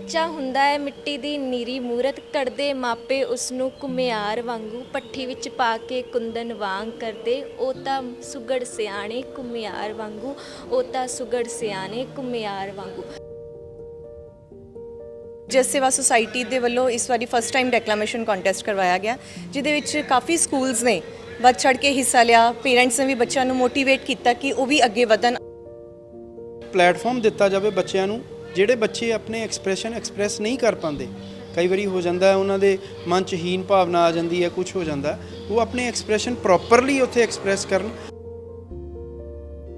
ਬੱਚਾ ਹੁੰਦਾ ਹੈ ਮਿੱਟੀ ਦੀ ਨੀਰੀ ਮੂਰਤ ਕੱਢਦੇ ਮਾਪੇ ਉਸ ਨੂੰ ਕੁਮਿਆਰ ਵਾਂਗੂ ਪੱਠੀ ਵਿੱਚ ਪਾ ਕੇ ਕੁੰਦਨ ਵਾਂਗ ਕਰਦੇ। ਉਹ ਤਾਂ ਸੁਗੜ ਸਿਆਣੇ ਕੁਮਿਆਰ ਵਾਂਗੂ ਉਹ ਤਾਂ ਸੁਗੜ ਸਿਆਣੇ ਕੁਮਿਆਰ ਵਾਂਗੂ। ਜਸ ਸੇਵਾ ਸੁਸਾਇਟੀ ਦੇ ਵੱਲੋਂ ਇਸ ਵਾਰੀ ਫਸਟ ਟਾਈਮ ਡੈਕਲਾਮੇਸ਼ਨ ਕੰਟੈਸਟ ਕਰਵਾਇਆ ਗਿਆ ਜਿਹਦੇ ਵਿੱਚ ਕਾਫੀ ਸਕੂਲਸ ਨੇ ਵੱਧ ਚੜ ਕੇ ਹਿੱਸਾ ਲਿਆ। ਪੇਰੈਂਟਸ ਨੇ ਵੀ ਬੱਚਿਆਂ ਨੂੰ ਮੋਟੀਵੇਟ ਕੀਤਾ ਕਿ ਉਹ ਵੀ ਅੱਗੇ ਵਧਣ। ਪਲੇਟਫਾਰਮ ਦਿੱਤਾ ਜਾਵੇ ਬੱਚਿਆਂ ਨੂੰ ਜਿਹੜੇ ਬੱਚੇ ਆਪਣੇ ਐਕਸਪ੍ਰੈਸ਼ਨ ਐਕਸਪ੍ਰੈਸ ਨਹੀਂ ਕਰ ਪਾਉਂਦੇ ਕਈ ਵਾਰੀ ਹੋ ਜਾਂਦਾ ਉਹਨਾਂ ਦੇ ਮਨ 'ਚ ਹੀਨ ਭਾਵਨਾ ਆ ਜਾਂਦੀ ਹੈ ਕੁਝ ਹੋ ਜਾਂਦਾ ਉਹ ਆਪਣੇ ਐਕਸਪ੍ਰੈਸ਼ਨ ਪ੍ਰੋਪਰਲੀ ਉੱਥੇ ਐਕਸਪ੍ਰੈਸ ਕਰਨ।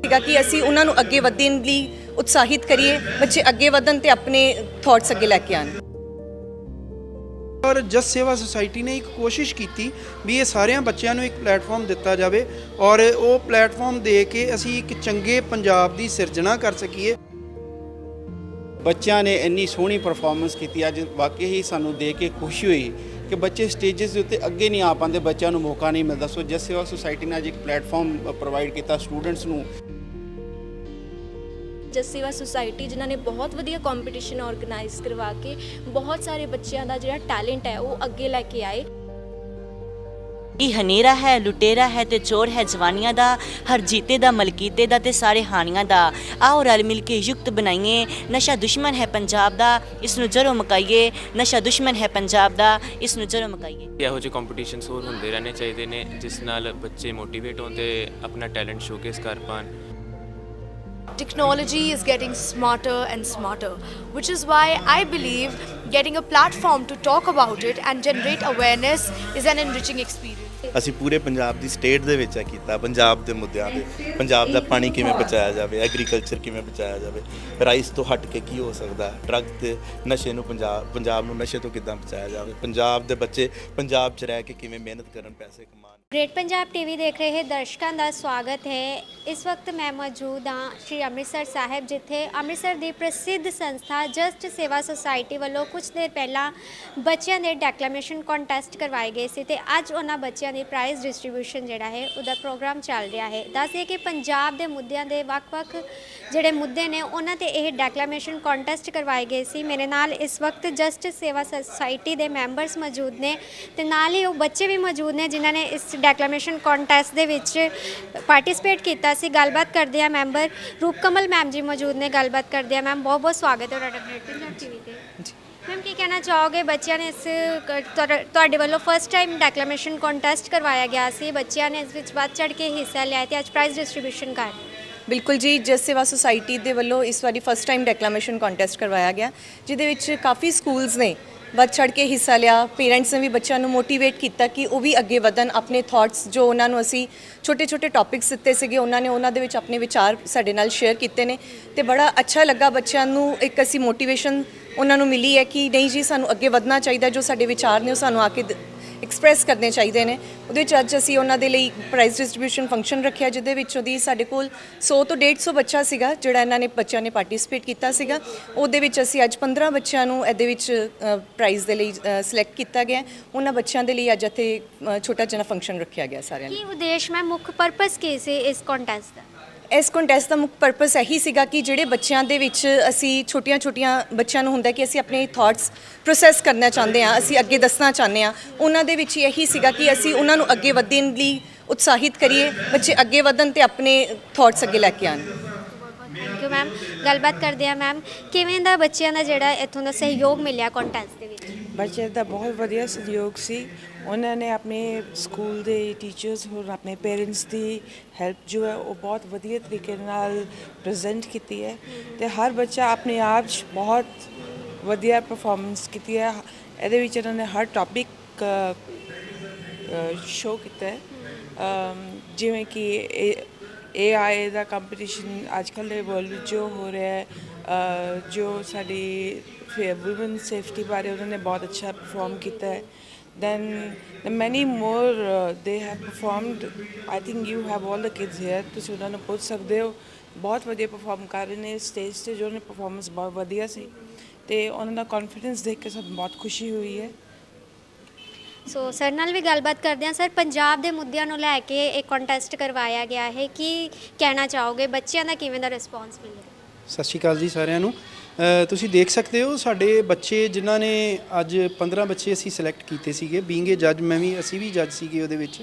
ਸੀਗਾ ਕਿ ਅਸੀਂ ਉਹਨਾਂ ਨੂੰ ਅੱਗੇ ਵਧਣ ਲਈ ਉਤਸ਼ਾਹਿਤ ਕਰੀਏ ਬੱਚੇ ਅੱਗੇ ਵਧਣ ਤੇ ਆਪਣੇ ਥਾਟਸ ਅੱਗੇ ਲੈ ਕੇ ਆਣ ਔਰ ਜਸ ਸੇਵਾ ਸੁਸਾਇਟੀ ਨੇ ਇੱਕ ਕੋਸ਼ਿਸ਼ ਕੀਤੀ ਵੀ ਇਹ ਸਾਰਿਆਂ ਬੱਚਿਆਂ ਨੂੰ ਇੱਕ ਪਲੇਟਫਾਰਮ ਦਿੱਤਾ ਜਾਵੇ ਔਰ ਉਹ ਪਲੇਟਫਾਰਮ ਦੇ ਕੇ ਅਸੀਂ ਇੱਕ ਚੰਗੇ ਪੰਜਾਬ ਦੀ ਸਿਰਜਣਾ ਕਰ ਸਕੀਏ। ਬੱਚਿਆਂ ਨੇ ਇੰਨੀ ਸੋਹਣੀ ਪਰਫਾਰਮੈਂਸ ਕੀਤੀ, ਅੱਜ ਵਾਕਈ ਹੀ ਸਾਨੂੰ ਦੇਖ ਕੇ ਖੁਸ਼ੀ ਹੋਈ ਕਿ ਬੱਚੇ ਸਟੇजेस ਦੇ ਉੱਤੇ ਅੱਗੇ ਨਹੀਂ ਆ ਪਾਉਂਦੇ, ਬੱਚਿਆਂ ਨੂੰ ਮੌਕਾ ਨਹੀਂ ਮਿਲਦਾ। ਸੋ ਜਸ ਸੇਵਾ ਸੁਸਾਇਟੀ ਨੇ ਅੱਜ ਇੱਕ ਪਲੇਟਫਾਰਮ ਪ੍ਰੋਵਾਈਡ ਕੀਤਾ ਸਟੂਡੈਂਟਸ ਨੂੰ। ਜਸ ਸੇਵਾ ਸੁਸਾਇਟੀ ਜਿਨ੍ਹਾਂ ਨੇ ਬਹੁਤ ਵਧੀਆ ਕੰਪੀਟੀਸ਼ਨ ਆਰਗੇਨਾਈਜ਼ ਕਰਵਾ ਕੇ ਬਹੁਤ ਸਾਰੇ ਬੱਚਿਆਂ ਦਾ ਜਿਹੜਾ ਟੈਲੈਂਟ ਹੈ, ਉਹ ਅੱਗੇ ਲੈ ਕੇ ਆਏ। ਇਹ ਹਨੇਰਾ ਹੈ ਲੁਟੇਰਾ ਹੈ ਤੇ ਚੋਰ ਹੈ ਜਵਾਨੀਆਂ ਦਾ ਹਰ ਜੀਤੇ ਦਾ ਮਲਕੀਤੇ ਦਾ ਤੇ ਸਾਰੇ ਹਾਨੀਆਂ ਦਾ। ਆਓ ਰਲ ਮਿਲ ਕੇ ਯੁਕਤ ਬਣਾਈਏ। ਨਸ਼ਾ ਦੁਸ਼ਮਣ ਹੈ ਪੰਜਾਬ ਦਾ ਇਸ ਨੂੰ ਜੜੋਂ ਮਕਾਈਏ। ਨਸ਼ਾ ਦੁਸ਼ਮਣ ਹੈ ਪੰਜਾਬ ਦਾ ਇਸ ਨੂੰ ਜੜੋਂ ਮਕਾਈਏ। ਇਹੋ ਜਿਹੇ ਕੰਪੀਟੀਸ਼ਨਸ ਹੋਰ ਹੁੰਦੇ ਰਹਿਣੇ ਚਾਹੀਦੇ ਨੇ ਜਿਸ ਨਾਲ ਬੱਚੇ ਮੋਟੀਵੇਟ ਹੋਣ ਤੇ ਆਪਣਾ ਟੈਲੈਂਟ ਸ਼ੋਕੇਸ ਕਰ ਪਾਣ। Technology is getting smarter and smarter, which is why I believe getting a platform to talk about it and generate awareness is an enriching experience. ਅਸੀਂ ਪੂਰੇ ਪੰਜਾਬ ਦੀ ਸਟੇਟ ਦੇ ਵਿੱਚ ਇਹ ਕੀਤਾ, ਪੰਜਾਬ ਦੇ ਮੁੱਦਿਆਂ ਤੇ, ਪੰਜਾਬ ਦਾ ਪਾਣੀ ਕਿਵੇਂ ਬਚਾਇਆ ਜਾਵੇ ਐਗਰੀਕਲਚਰ ਕਿਵੇਂ ਬਚਾਇਆ ਜਾਵੇ ਰਾਈਸ ਤੋਂ ਹਟ ਕੇ ਕੀ ਹੋ ਸਕਦਾ ਡਰੱਗ ਤੇ ਨਸ਼ੇ ਨੂੰ ਪੰਜਾਬ ਪੰਜਾਬ ਨੂੰ ਨਸ਼ੇ ਤੋਂ ਕਿੱਦਾਂ ਬਚਾਇਆ ਜਾਵੇ, ਪੰਜਾਬ ਦੇ ਬੱਚੇ ਪੰਜਾਬ 'ਚ ਰਹਿ ਕੇ ਕਿਵੇਂ ਮਿਹਨਤ ਕਰਨ, ਪੈਸੇ ਕਮਾਉਣ। ਗ੍ਰੇਟ ਪੰਜਾਬ ਟੀਵੀ ਦੇਖ ਰਹੇ ਦਰਸ਼ਕਾਂ ਦਾ ਸਵਾਗਤ ਹੈ। ਇਸ ਵਕਤ ਮੈਂ ਮੌਜੂਦ ਹਾਂ ਸ਼੍ਰੀ ਅੰਮ੍ਰਿਤਸਰ ਸਾਹਿਬ, ਜਿੱਥੇ ਅੰਮ੍ਰਿਤਸਰ ਦੀ ਪ੍ਰਸਿੱਧ ਸੰਸਥਾ ਜਸਟ ਸੇਵਾ ਸੁਸਾਇਟੀ ਵੱਲੋਂ ਕੁਝ ਦੇਰ ਪਹਿਲਾਂ ਬੱਚਿਆਂ ਦੇ ਡੈਕਲੇਮੇਸ਼ਨ ਕੰਟੈਸਟ ਕਰਵਾਏ ਗਏ ਸੀ ਤੇ ਅੱਜ ਉਹਨਾਂ ਬੱਚਿਆਂ ਦੀ ਪ੍ਰਾਈਜ਼ ਡਿਸਟ੍ਰੀਬਿਊਸ਼ਨ ਜਿਹੜਾ ਹੈ, ਉਹਦਾ ਪ੍ਰੋਗਰਾਮ ਚੱਲ ਰਿਹਾ ਹੈ। ਦੱਸਦੇ ਕਿ ਪੰਜਾਬ ਦੇ ਮੁੱਦਿਆਂ ਦੇ ਵੱਖ-ਵੱਖ ਜਿਹੜੇ ਮੁੱਦੇ ਨੇ, ਉਹਨਾਂ ਤੇ ਇਹ ਡੈਕਲੇਮੇਸ਼ਨ ਕੰਟੈਸਟ ਕਰਵਾਏ ਗਏ ਸੀ। ਮੇਰੇ ਨਾਲ ਇਸ ਵਕਤ ਜਸਟ ਸੇਵਾ ਸੁਸਾਇਟੀ ਦੇ ਮੈਂਬਰਸ ਮੌਜੂਦ ਨੇ ਤੇ ਨਾਲ ਹੀ ਉਹ ਬੱਚੇ ਵੀ ਮੌਜੂਦ ਨੇ, ਜਿਨ੍ਹਾਂ ਨੇ ਇਸ ਡੈਕਲੇਮੇਸ਼ਨ ਕੰਟੈਸਟ ਦੇ ਵਿੱਚ ਪਾਰਟਿਸਿਪੇਟ ਕੀਤਾ ਸੀ ਗੱਲਬਾਤ ਕਰਦੇ ਆ ਮੈਂਬਰ ਰੂਪਕਮਲ ਮੈਮ ਜੀ ਮੌਜੂਦ ਨੇ ਗੱਲਬਾਤ ਕਰਦੇ ਆ ਮੈਮ ਬਹੁਤ ਬਹੁਤ ਸਵਾਗਤ ਹੈ ਤੁਹਾਡਾ ਗ੍ਰੇਟ ਪੰਜਾਬ ਟੀਵੀ ਤੇ। ਮੈਮ ਕੀ ਕਹਿਣਾ ਚਾਹੋਗੇ? ਬੱਚਿਆਂ ਨੇ ਇਸ ਤੁਹਾਡਾ- ਵੱਲੋਂ ਫਸਟ ਟਾਈਮ ਡੈਕਲੇਮੇਸ਼ਨ ਕੰਟੈਸਟ ਕਰਵਾਇਆ ਗਿਆ ਸੀ। ਬੱਚਿਆਂ ਨੇ ਇਸ ਵਿੱਚ ਵੱਧ ਚੜ ਕੇ ਹਿੱਸਾ ਲਿਆ ਤੇ ਅੱਜ ਪ੍ਰਾਈਜ਼ ਡਿਸਟ੍ਰੀਬਿਊਸ਼ਨ ਕਰ। ਬਿਲਕੁਲ ਜੀ ਜਸ ਸੇਵਾ ਸੁਸਾਇਟੀ ਦੇ ਵੱਲੋਂ ਇਸ ਵਾਰੀ ਫਸਟ ਟਾਈਮ ਡੈਕਲਾਮੇਸ਼ਨ ਕੰਟੈਸਟ ਕਰਵਾਇਆ ਗਿਆ ਜਿਹਦੇ ਵਿੱਚ ਕਾਫੀ ਸਕੂਲਸ ਨੇ ਵੱਧ ਚੜ ਕੇ ਹਿੱਸਾ ਲਿਆ। ਪੇਰੈਂਟਸ ਨੇ ਵੀ ਬੱਚਿਆਂ ਨੂੰ ਮੋਟੀਵੇਟ ਕੀਤਾ ਕਿ ਉਹ ਵੀ ਅੱਗੇ ਵਧਣ। ਆਪਣੇ ਥਾਟਸ ਜੋ ਉਹਨਾਂ ਨੂੰ ਅਸੀਂ ਛੋਟੇ ਛੋਟੇ ਟੌਪਿਕਸ ਦਿੱਤੇ ਸੀਗੇ, ਉਹਨਾਂ ਨੇ ਉਹਨਾਂ ਦੇ ਵਿੱਚ ਆਪਣੇ ਵਿਚਾਰ ਸਾਡੇ ਨਾਲ ਸ਼ੇਅਰ ਕੀਤੇ ਨੇ। ਤੇ ਬੜਾ ਅੱਛਾ ਲੱਗਾ ਬੱਚਿਆਂ ਨੂੰ, ਇੱਕ ਅਸੀਂ ਮੋਟੀਵੇਸ਼ਨ ਉਹਨਾਂ ਨੂੰ ਮਿਲੀ ਹੈ ਕਿ ਨਹੀਂ ਜੀ, ਸਾਨੂੰ ਅੱਗੇ ਵਧਣਾ ਚਾਹੀਦਾ। ਜੋ ਸਾਡੇ ਵਿਚਾਰ ਨੇ ਉਹ ਸਾਨੂੰ ਆ ਕੇ ਐਕਸਪ੍ਰੈਸ ਕਰਨੇ ਚਾਹੀਦੇ ਨੇ। ਉਹਦੇ ਵਿੱਚ ਅੱਜ ਅਸੀਂ ਉਹਨਾਂ ਦੇ ਲਈ ਪ੍ਰਾਈਜ਼ ਡਿਸਟ੍ਰੀਬਿਊਸ਼ਨ ਫੰਕਸ਼ਨ ਰੱਖਿਆ, ਜਿਹਦੇ ਵਿੱਚ ਉਹਦੀ ਸਾਡੇ ਕੋਲ 100 ਤੋਂ 150 ਬੱਚਾ ਸੀਗਾ, ਜਿਹੜਾ ਇਹਨਾਂ ਨੇ ਬੱਚਿਆਂ ਨੇ ਪਾਰਟਿਸਿਪੇਟ ਕੀਤਾ ਸੀਗਾ। ਉਹਦੇ ਵਿੱਚ ਅਸੀਂ ਅੱਜ 15 ਬੱਚਿਆਂ ਨੂੰ ਇਹਦੇ ਵਿੱਚ ਪ੍ਰਾਈਜ਼ ਦੇ ਲਈ ਸਿਲੈਕਟ ਕੀਤਾ ਗਿਆ। ਉਹਨਾਂ ਬੱਚਿਆਂ ਦੇ ਲਈ ਅੱਜ ਇੱਥੇ ਛੋਟਾ ਜਿਹਾ ਫੰਕਸ਼ਨ ਰੱਖਿਆ ਗਿਆ ਸਾਰਿਆਂ ਲਈ ਕੀ ਉਦੇਸ਼ ਮੈਂ ਮੁੱਖ ਪਰਪਸ ਕੀ ਸੀ ਇਸ ਕੰਟੈਸਟ ਦਾ? ਇਸ ਕੰਟੈਸਟ ਦਾ ਮੁੱਖ ਪਰਪਸ ਇਹੀ ਸੀਗਾ ਕਿ ਜਿਹੜੇ ਬੱਚਿਆਂ ਦੇ ਵਿੱਚ ਅਸੀਂ ਛੋਟੀਆਂ-ਛੋਟੀਆਂ ਬੱਚਿਆਂ ਨੂੰ ਹੁੰਦਾ ਕਿ ਅਸੀਂ ਆਪਣੇ ਥਾਟਸ ਪ੍ਰੋਸੈਸ ਕਰਨਾ ਚਾਹੁੰਦੇ ਹਾਂ ਅਸੀਂ ਅੱਗੇ ਦੱਸਣਾ ਚਾਹੁੰਦੇ ਹਾਂ। ਉਹਨਾਂ ਦੇ ਵਿੱਚ ਇਹੀ ਸੀਗਾ ਕਿ ਅਸੀਂ ਉਹਨਾਂ ਨੂੰ ਅੱਗੇ ਵਧਣ ਲਈ ਉਤਸ਼ਾਹਿਤ ਕਰੀਏ ਬੱਚੇ ਅੱਗੇ ਵਧਣ ਤੇ ਆਪਣੇ ਥਾਟਸ ਅੱਗੇ ਲੈ ਕੇ ਆਣ ਥੈਂਕ ਯੂ ਮੈਮ ਗੱਲਬਾਤ ਕਰਦੇ ਆ ਮੈਮ ਕਿਵੇਂ ਦਾ ਬੱਚਿਆਂ ਦਾ ਜਿਹੜਾ ਇੱਥੋਂ ਦਾ ਸਹਿਯੋਗ ਮਿਲਿਆ ਕੰਟੈਸਟ ਦੇ ਵਿੱਚ? ਬੱਚੇ ਦਾ ਬਹੁਤ ਵਧੀਆ ਸਹਿਯੋਗ ਸੀ। ਉਹਨਾਂ ਨੇ ਆਪਣੇ ਸਕੂਲ ਦੇ ਟੀਚਰਸ ਹੋਰ ਆਪਣੇ ਪੇਰੈਂਟਸ ਦੀ ਹੈਲਪ ਜੋ ਹੈ ਉਹ ਬਹੁਤ ਵਧੀਆ ਤਰੀਕੇ ਨਾਲ ਪ੍ਰੈਜ਼ੈਂਟ ਕੀਤੀ ਹੈ ਤੇ ਹਰ ਬੱਚਾ ਆਪਣੇ ਆਪ 'ਚ ਬਹੁਤ ਵਧੀਆ ਪਰਫਾਰਮੈਂਸ ਕੀਤੀ ਹੈ। ਇਹਦੇ ਵਿੱਚ ਇਹਨਾਂ ਨੇ ਹਰ ਟੌਪਿਕ ਸ਼ੋ ਕੀਤਾ ਹੈ। ਜਿਵੇਂ ਕਿ AI ਦਾ ਕੰਪੀਟੀਸ਼ਨ ਅੱਜ ਕੱਲ੍ਹ ਦੇ ਵਰਲਡ ਵਿੱਚ ਜੋ ਹੋ ਰਿਹਾ ਹੈ ਜੋ ਸਾਡੀ ਵੂਮਨ ਸੇਫਟੀ ਬਾਰੇ ਉਹਨਾਂ ਨੇ ਬਹੁਤ ਅੱਛਾ ਪਰਫਾਰਮ ਕੀਤਾ ਹੈ। Then the many more uh, they have performed. I think you have all the kids here. ਤੁਸੀਂ ਉਹਨਾਂ ਨੂੰ ਪੁੱਛ ਸਕਦੇ ਹੋ। ਬਹੁਤ ਵਧੀਆ ਪਰਫਾਰਮ ਕਰ ਰਹੇ ਨੇ ਸਟੇਜ ਤੇ ਜੋ ਨੇ ਪਰਫਾਰਮੈਂਸ ਬਹੁਤ ਵਧੀਆ ਸੀ। ਤੇ ਉਹਨਾਂ ਦਾ ਕੌਨਫੀਡੈਂਸ ਦੇਖ ਕੇ ਸਾਨੂੰ ਬਹੁਤ ਖੁਸ਼ੀ ਹੋਈ ਹੈ। ਸੋ ਸਰ ਨਾਲ ਵੀ ਗੱਲਬਾਤ ਕਰਦੇ ਹਾਂ। ਸਰ ਪੰਜਾਬ ਦੇ ਮੁੱਦਿਆਂ ਨੂੰ ਲੈ ਕੇ ਇਹ ਕੰਟੈਸਟ ਕਰਵਾਇਆ ਗਿਆ ਹੈ। ਕੀ ਕਹਿਣਾ ਚਾਹੋਗੇ? ਬੱਚਿਆਂ ਦਾ ਕਿਵੇਂ ਦਾ ਰਿਸਪੌਂਸ ਮਿਲਿਆ? ਸਤਿ ਸ਼੍ਰੀ ਅਕਾਲ ਜੀ ਸਾਰਿਆਂ ਨੂੰ। ਤੁਸੀਂ ਦੇਖ ਸਕਦੇ ਹੋ, ਸਾਡੇ ਬੱਚੇ ਜਿਨ੍ਹਾਂ ਨੇ ਅੱਜ 15 ਬੱਚੇ ਅਸੀਂ ਸਿਲੈਕਟ ਕੀਤੇ ਸੀਗੇ। ਬੀਇੰਗ ਏ ਜੱਜ ਮੈਂ ਵੀ, ਅਸੀਂ ਵੀ ਜੱਜ ਸੀਗੇ ਉਹਦੇ ਵਿੱਚ।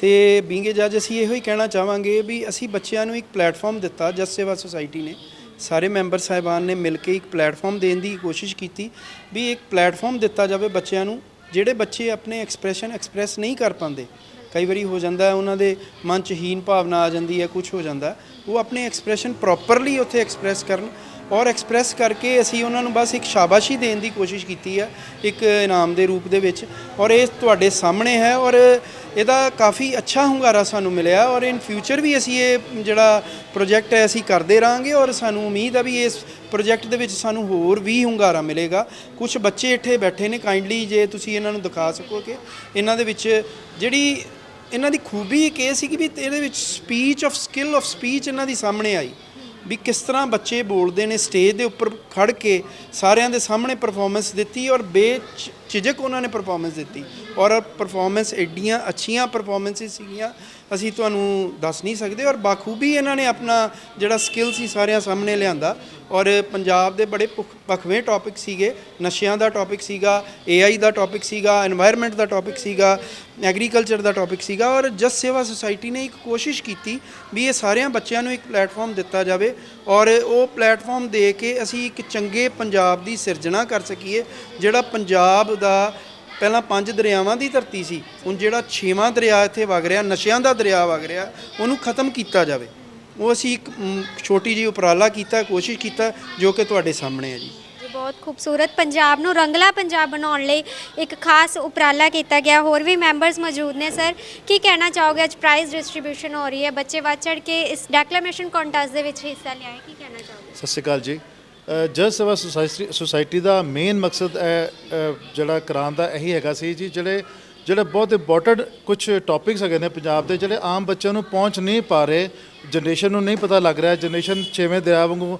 ਤੇ ਬੀਇੰਗ ਏ ਜੱਜ ਅਸੀਂ ਇਹੋ ਹੀ ਕਹਿਣਾ ਚਾਹਾਂਗੇ ਵੀ ਅਸੀਂ ਬੱਚਿਆਂ ਨੂੰ ਇੱਕ ਪਲੇਟਫਾਰਮ ਦਿੱਤਾ, ਜਸ ਸੇਵਾ ਸੁਸਾਇਟੀ ਨੇ। ਸਾਰੇ ਮੈਂਬਰ ਸਾਹਿਬਾਨ ਨੇ ਮਿਲ ਕੇ ਇੱਕ ਪਲੇਟਫਾਰਮ ਦੇਣ ਦੀ ਕੋਸ਼ਿਸ਼ ਕੀਤੀ ਵੀ ਇੱਕ ਪਲੇਟਫਾਰਮ ਦਿੱਤਾ ਜਾਵੇ ਬੱਚਿਆਂ ਨੂੰ, ਜਿਹੜੇ ਬੱਚੇ ਆਪਣੇ ਐਕਸਪ੍ਰੈਸ਼ਨ ਐਕਸਪ੍ਰੈਸ ਨਹੀਂ ਕਰ ਪਾਉਂਦੇ। ਕਈ ਵਾਰੀ ਹੋ ਜਾਂਦਾ, ਉਹਨਾਂ ਦੇ ਮਨ 'ਚ ਹੀਨ ਭਾਵਨਾ ਆ ਜਾਂਦੀ ਹੈ ਕੁਝ ਹੋ ਜਾਂਦਾ। ਉਹ ਆਪਣੇ ਐਕਸਪ੍ਰੈਸ਼ਨ ਪ੍ਰੋਪਰਲੀ ਉੱਥੇ ਐਕਸਪ੍ਰੈਸ ਕਰਨ ਔਰ ਐਕਸਪ੍ਰੈਸ ਕਰਕੇ ਅਸੀਂ ਉਹਨਾਂ ਨੂੰ ਬਸ ਇੱਕ ਸ਼ਾਬਾਸ਼ੀ ਦੇਣ ਦੀ ਕੋਸ਼ਿਸ਼ ਕੀਤੀ ਹੈ ਇੱਕ ਇਨਾਮ ਦੇ ਰੂਪ ਦੇ ਵਿੱਚ। ਔਰ ਇਹ ਤੁਹਾਡੇ ਸਾਹਮਣੇ ਹੈ ਔਰ ਇਹਦਾ ਕਾਫੀ ਅੱਛਾ ਹੁੰਗਾਰਾ ਸਾਨੂੰ ਮਿਲਿਆ ਔਰ ਇਨ ਫਿਊਚਰ ਵੀ ਅਸੀਂ ਇਹ ਜਿਹੜਾ ਪ੍ਰੋਜੈਕਟ ਹੈ ਅਸੀਂ ਕਰਦੇ ਰਹਾਂਗੇ ਔਰ ਸਾਨੂੰ ਉਮੀਦ ਆ ਵੀ ਇਸ ਪ੍ਰੋਜੈਕਟ ਦੇ ਵਿੱਚ ਸਾਨੂੰ ਹੋਰ ਵੀ ਹੁੰਗਾਰਾ ਮਿਲੇਗਾ। ਕੁਝ ਬੱਚੇ ਇੱਥੇ ਬੈਠੇ ਨੇ ਕਾਈਂਡਲੀ ਜੇ ਤੁਸੀਂ ਇਹਨਾਂ ਨੂੰ ਦਿਖਾ ਸਕੋ ਕਿ ਇਹਨਾਂ ਦੇ ਵਿੱਚ ਜਿਹੜੀ ਇਹਨਾਂ ਦੀ ਖੂਬੀ ਇੱਕ ਇਹ ਸੀ ਕਿ ਵੀ ਇਹਦੇ ਵਿੱਚ speech of skill of speech ਇਹਨਾਂ ਦੀ ਸਾਹਮਣੇ ਆਈ। ਵੀ ਕਿਸ ਤਰ੍ਹਾਂ ਬੱਚੇ ਬੋਲਦੇ ਨੇ ਸਟੇਜ ਦੇ ਉੱਪਰ ਖੜ ਕੇ ਸਾਰਿਆਂ ਦੇ ਸਾਹਮਣੇ ਪਰਫਾਰਮੈਂਸ ਦਿੱਤੀ ਔਰ ਬੇਚਿਜਕ ਉਹਨਾਂ ਨੇ ਪਰਫਾਰਮੈਂਸ ਦਿੱਤੀ। ਔਰ ਪਰਫਾਰਮੈਂਸ ਐਡੀਆਂ ਅੱਛੀਆਂ ਪਰਫਾਰਮੈਂਸਿਸ ਸੀਗੀਆਂ, ਅਸੀਂ ਤੁਹਾਨੂੰ ਦੱਸ ਨਹੀਂ ਸਕਦੇ ਔਰ ਬਾਖੂਬੀ ਇਹਨਾਂ ਨੇ ਆਪਣਾ ਜਿਹੜਾ ਸਕਿੱਲ ਸੀ ਸਾਰਿਆਂ ਸਾਹਮਣੇ ਲਿਆਂਦਾ। ਔਰ ਪੰਜਾਬ ਦੇ ਬੜੇ ਪਖਵੇਂ ਟੌਪਿਕ ਸੀਗੇ, ਨਸ਼ਿਆਂ ਦਾ ਟੌਪਿਕ ਸੀਗਾ ਏਆਈ ਦਾ ਟੌਪਿਕ ਸੀਗਾ এনवायरमेंट ਦਾ ਟੌਪਿਕ ਸੀਗਾ ਐਗਰੀਕਲਚਰ ਦਾ ਟੌਪਿਕ ਸੀਗਾ ਔਰ ਜਸ ਸੇਵਾ ਸੁਸਾਇਟੀ ਨੇ ਇੱਕ ਕੋਸ਼ਿਸ਼ ਕੀਤੀ ਵੀ ਇਹ ਸਾਰਿਆਂ ਬੱਚਿਆਂ ਨੂੰ ਇੱਕ ਪਲੇਟਫਾਰਮ ਦਿੱਤਾ ਜਾਵੇ ਔਰ ਉਹ ਪਲੇਟਫਾਰਮ ਦੇ ਕੇ ਅਸੀਂ ਇੱਕ ਚੰਗੇ ਪੰਜਾਬ ਦੀ ਸਿਰਜਣਾ ਕਰ ਸਕੀਏ, ਜਿਹੜਾ ਪੰਜਾਬ ਦਾ ਪਹਿਲਾਂ ਪੰਜ ਦਰਿਆਵਾਂ ਦੀ ਧਰਤੀ ਸੀ। ਹੁਣ ਜਿਹੜਾ ਛੇਵਾਂ ਦਰਿਆ ਇੱਥੇ ਵਗ ਰਿਹਾ ਨਸ਼ਿਆਂ ਦਾ ਦਰਿਆ ਵਗ ਰਿਹਾ ਉਹਨੂੰ ਖਤਮ ਕੀਤਾ ਜਾਵੇ। ਉਹ ਅਸੀਂ ਇੱਕ ਛੋਟੀ ਜਿਹੀ ਉਪਰਾਲਾ ਕੀਤਾ ਕੋਸ਼ਿਸ਼ ਕੀਤਾ ਜੋ ਕਿ ਤੁਹਾਡੇ ਸਾਹਮਣੇ ਹੈ ਜੀ। ਜੀ ਬਹੁਤ ਖੂਬਸੂਰਤ। ਪੰਜਾਬ ਨੂੰ ਰੰਗਲਾ ਪੰਜਾਬ ਬਣਾਉਣ ਲਈ ਇੱਕ ਖਾਸ ਉਪਰਾਲਾ ਕੀਤਾ ਗਿਆ। ਹੋਰ ਵੀ ਮੈਂਬਰਸ ਮੌਜੂਦ ਨੇ ਸਰ। ਕੀ ਕਹਿਣਾ ਚਾਹੋਗੇ? ਅੱਜ ਪ੍ਰਾਈਜ਼ ਡਿਸਟ੍ਰੀਬਿਊਸ਼ਨ ਹੋ ਰਹੀ ਹੈ। ਬੱਚੇ ਵੱਧ ਚੜ ਕੇ ਇਸ ਡੈਕਲੇਮੇਸ਼ਨ ਕੰਟੈਸਟ ਦੇ ਵਿੱਚ ਹਿੱਸਾ ਲਿਆ ਹੈ ਕੀ ਕਹਿਣਾ ਚਾਹੋਗੇ? ਸਤਿ ਸ਼੍ਰੀ ਅਕਾਲ ਜੀ। ਜਸ ਸੇਵਾ ਸੁਸਾਇਟੀ ਸੁਸਾਇਟੀ ਦਾ ਮੇਨ ਮਕਸਦ ਹੈ ਜਿਹੜਾ ਕਰਾਉਣ ਦਾ ਇਹੀ ਹੈਗਾ ਸੀ ਜੀ, ਜਿਹੜੇ ਜਿਹੜੇ ਬਹੁਤ ਇੰਪੋਰਟੈਂਟ ਕੁਝ ਟੌਪਿਕਸ ਹੈਗੇ ਨੇ ਪੰਜਾਬ ਦੇ, ਜਿਹੜੇ ਆਮ ਬੱਚਿਆਂ ਨੂੰ ਪਹੁੰਚ ਨਹੀਂ ਪਾ ਰਹੇ ਜਨਰੇਸ਼ਨ ਨੂੰ ਨਹੀਂ ਪਤਾ ਲੱਗ ਰਿਹਾ ਜਨਰੇਸ਼ਨ ਛੇਵੇਂ ਦਰਿਆ ਵਾਂਗੂ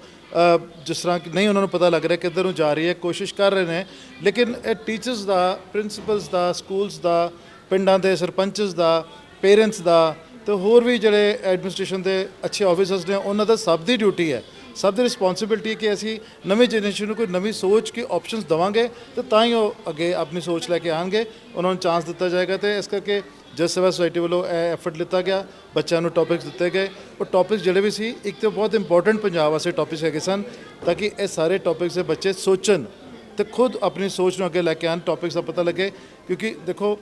ਜਿਸ ਤਰ੍ਹਾਂ ਨਹੀਂ ਉਹਨਾਂ ਨੂੰ ਪਤਾ ਲੱਗ ਰਿਹਾ ਕਿੱਧਰ ਨੂੰ ਜਾ ਰਹੀ ਹੈ, ਕੋਸ਼ਿਸ਼ ਕਰ ਰਹੇ ਨੇ, ਲੇਕਿਨ ਇਹ ਟੀਚਰਸ ਦਾ ਪ੍ਰਿੰਸੀਪਲਸ ਦਾ ਸਕੂਲਸ ਦਾ, ਪਿੰਡਾਂ ਦੇ ਸਰਪੰਚਸ ਦਾ ਪੇਰੈਂਟਸ ਦਾ ਤੇ ਹੋਰ ਵੀ ਜਿਹੜੇ ਐਡਮਿਨਿਸਟ੍ਰੇਸ਼ਨ ਦੇ ਅੱਛੇ ਆਫੀਸਰਸ ਨੇ, ਉਹਨਾਂ ਦਾ ਸਭ ਦੀ ਡਿਊਟੀ ਹੈ। ਸਭ ਦੀ ਰਿਸਪੌਂਸਿਬਿਲਟੀ ਕਿ ਅਸੀਂ ਨਵੀਂ ਜਨਰੇਸ਼ਨ ਨੂੰ ਕੋਈ ਨਵੀਂ ਸੋਚ ਕੇ ਆਪਸ਼ਨਸ ਦਵਾਂਗੇ ਤੇ ਤਾਂ ਹੀ ਉਹ ਅੱਗੇ ਆਪਣੀ ਸੋਚ ਲੈ ਕੇ ਆਣਗੇ। ਉਹਨਾਂ ਨੂੰ ਚਾਂਸ ਦਿੱਤਾ ਜਾਏਗਾ ਤੇ ਇਸ ਕਰਕੇ ਜਸ ਸੇਵਾ ਸੁਸਾਇਟੀ ਵੱਲੋਂ ਇਹ ਐਫਰਟ ਲਿੱਤਾ ਗਿਆ। ਬੱਚਿਆਂ ਨੂੰ ਟੌਪਿਕਸ ਦਿੱਤੇ ਗਏ। ਉਹ ਟੌਪਿਕਸ ਜਿਹੜੇ ਵੀ ਸੀ, ਇੱਕ ਤਾਂ ਬਹੁਤ ਇੰਪੋਰਟੈਂਟ ਪੰਜਾਬ ਵਾਸਤੇ ਟੌਪਿਕਸ ਹੈਗੇ ਸਨ ਤਾਂ ਕਿ ਇਹ ਸਾਰੇ ਟੌਪਿਕਸ ਦੇ ਬੱਚੇ ਸੋਚਣ ਤੇ ਖੁਦ ਆਪਣੀ ਸੋਚ ਨੂੰ ਅੱਗੇ ਲੈ ਕੇ ਆਉਣ ਟੌਪਿਕਸ ਦਾ ਪਤਾ ਲੱਗੇ। ਕਿਉਂਕਿ ਦੇਖੋ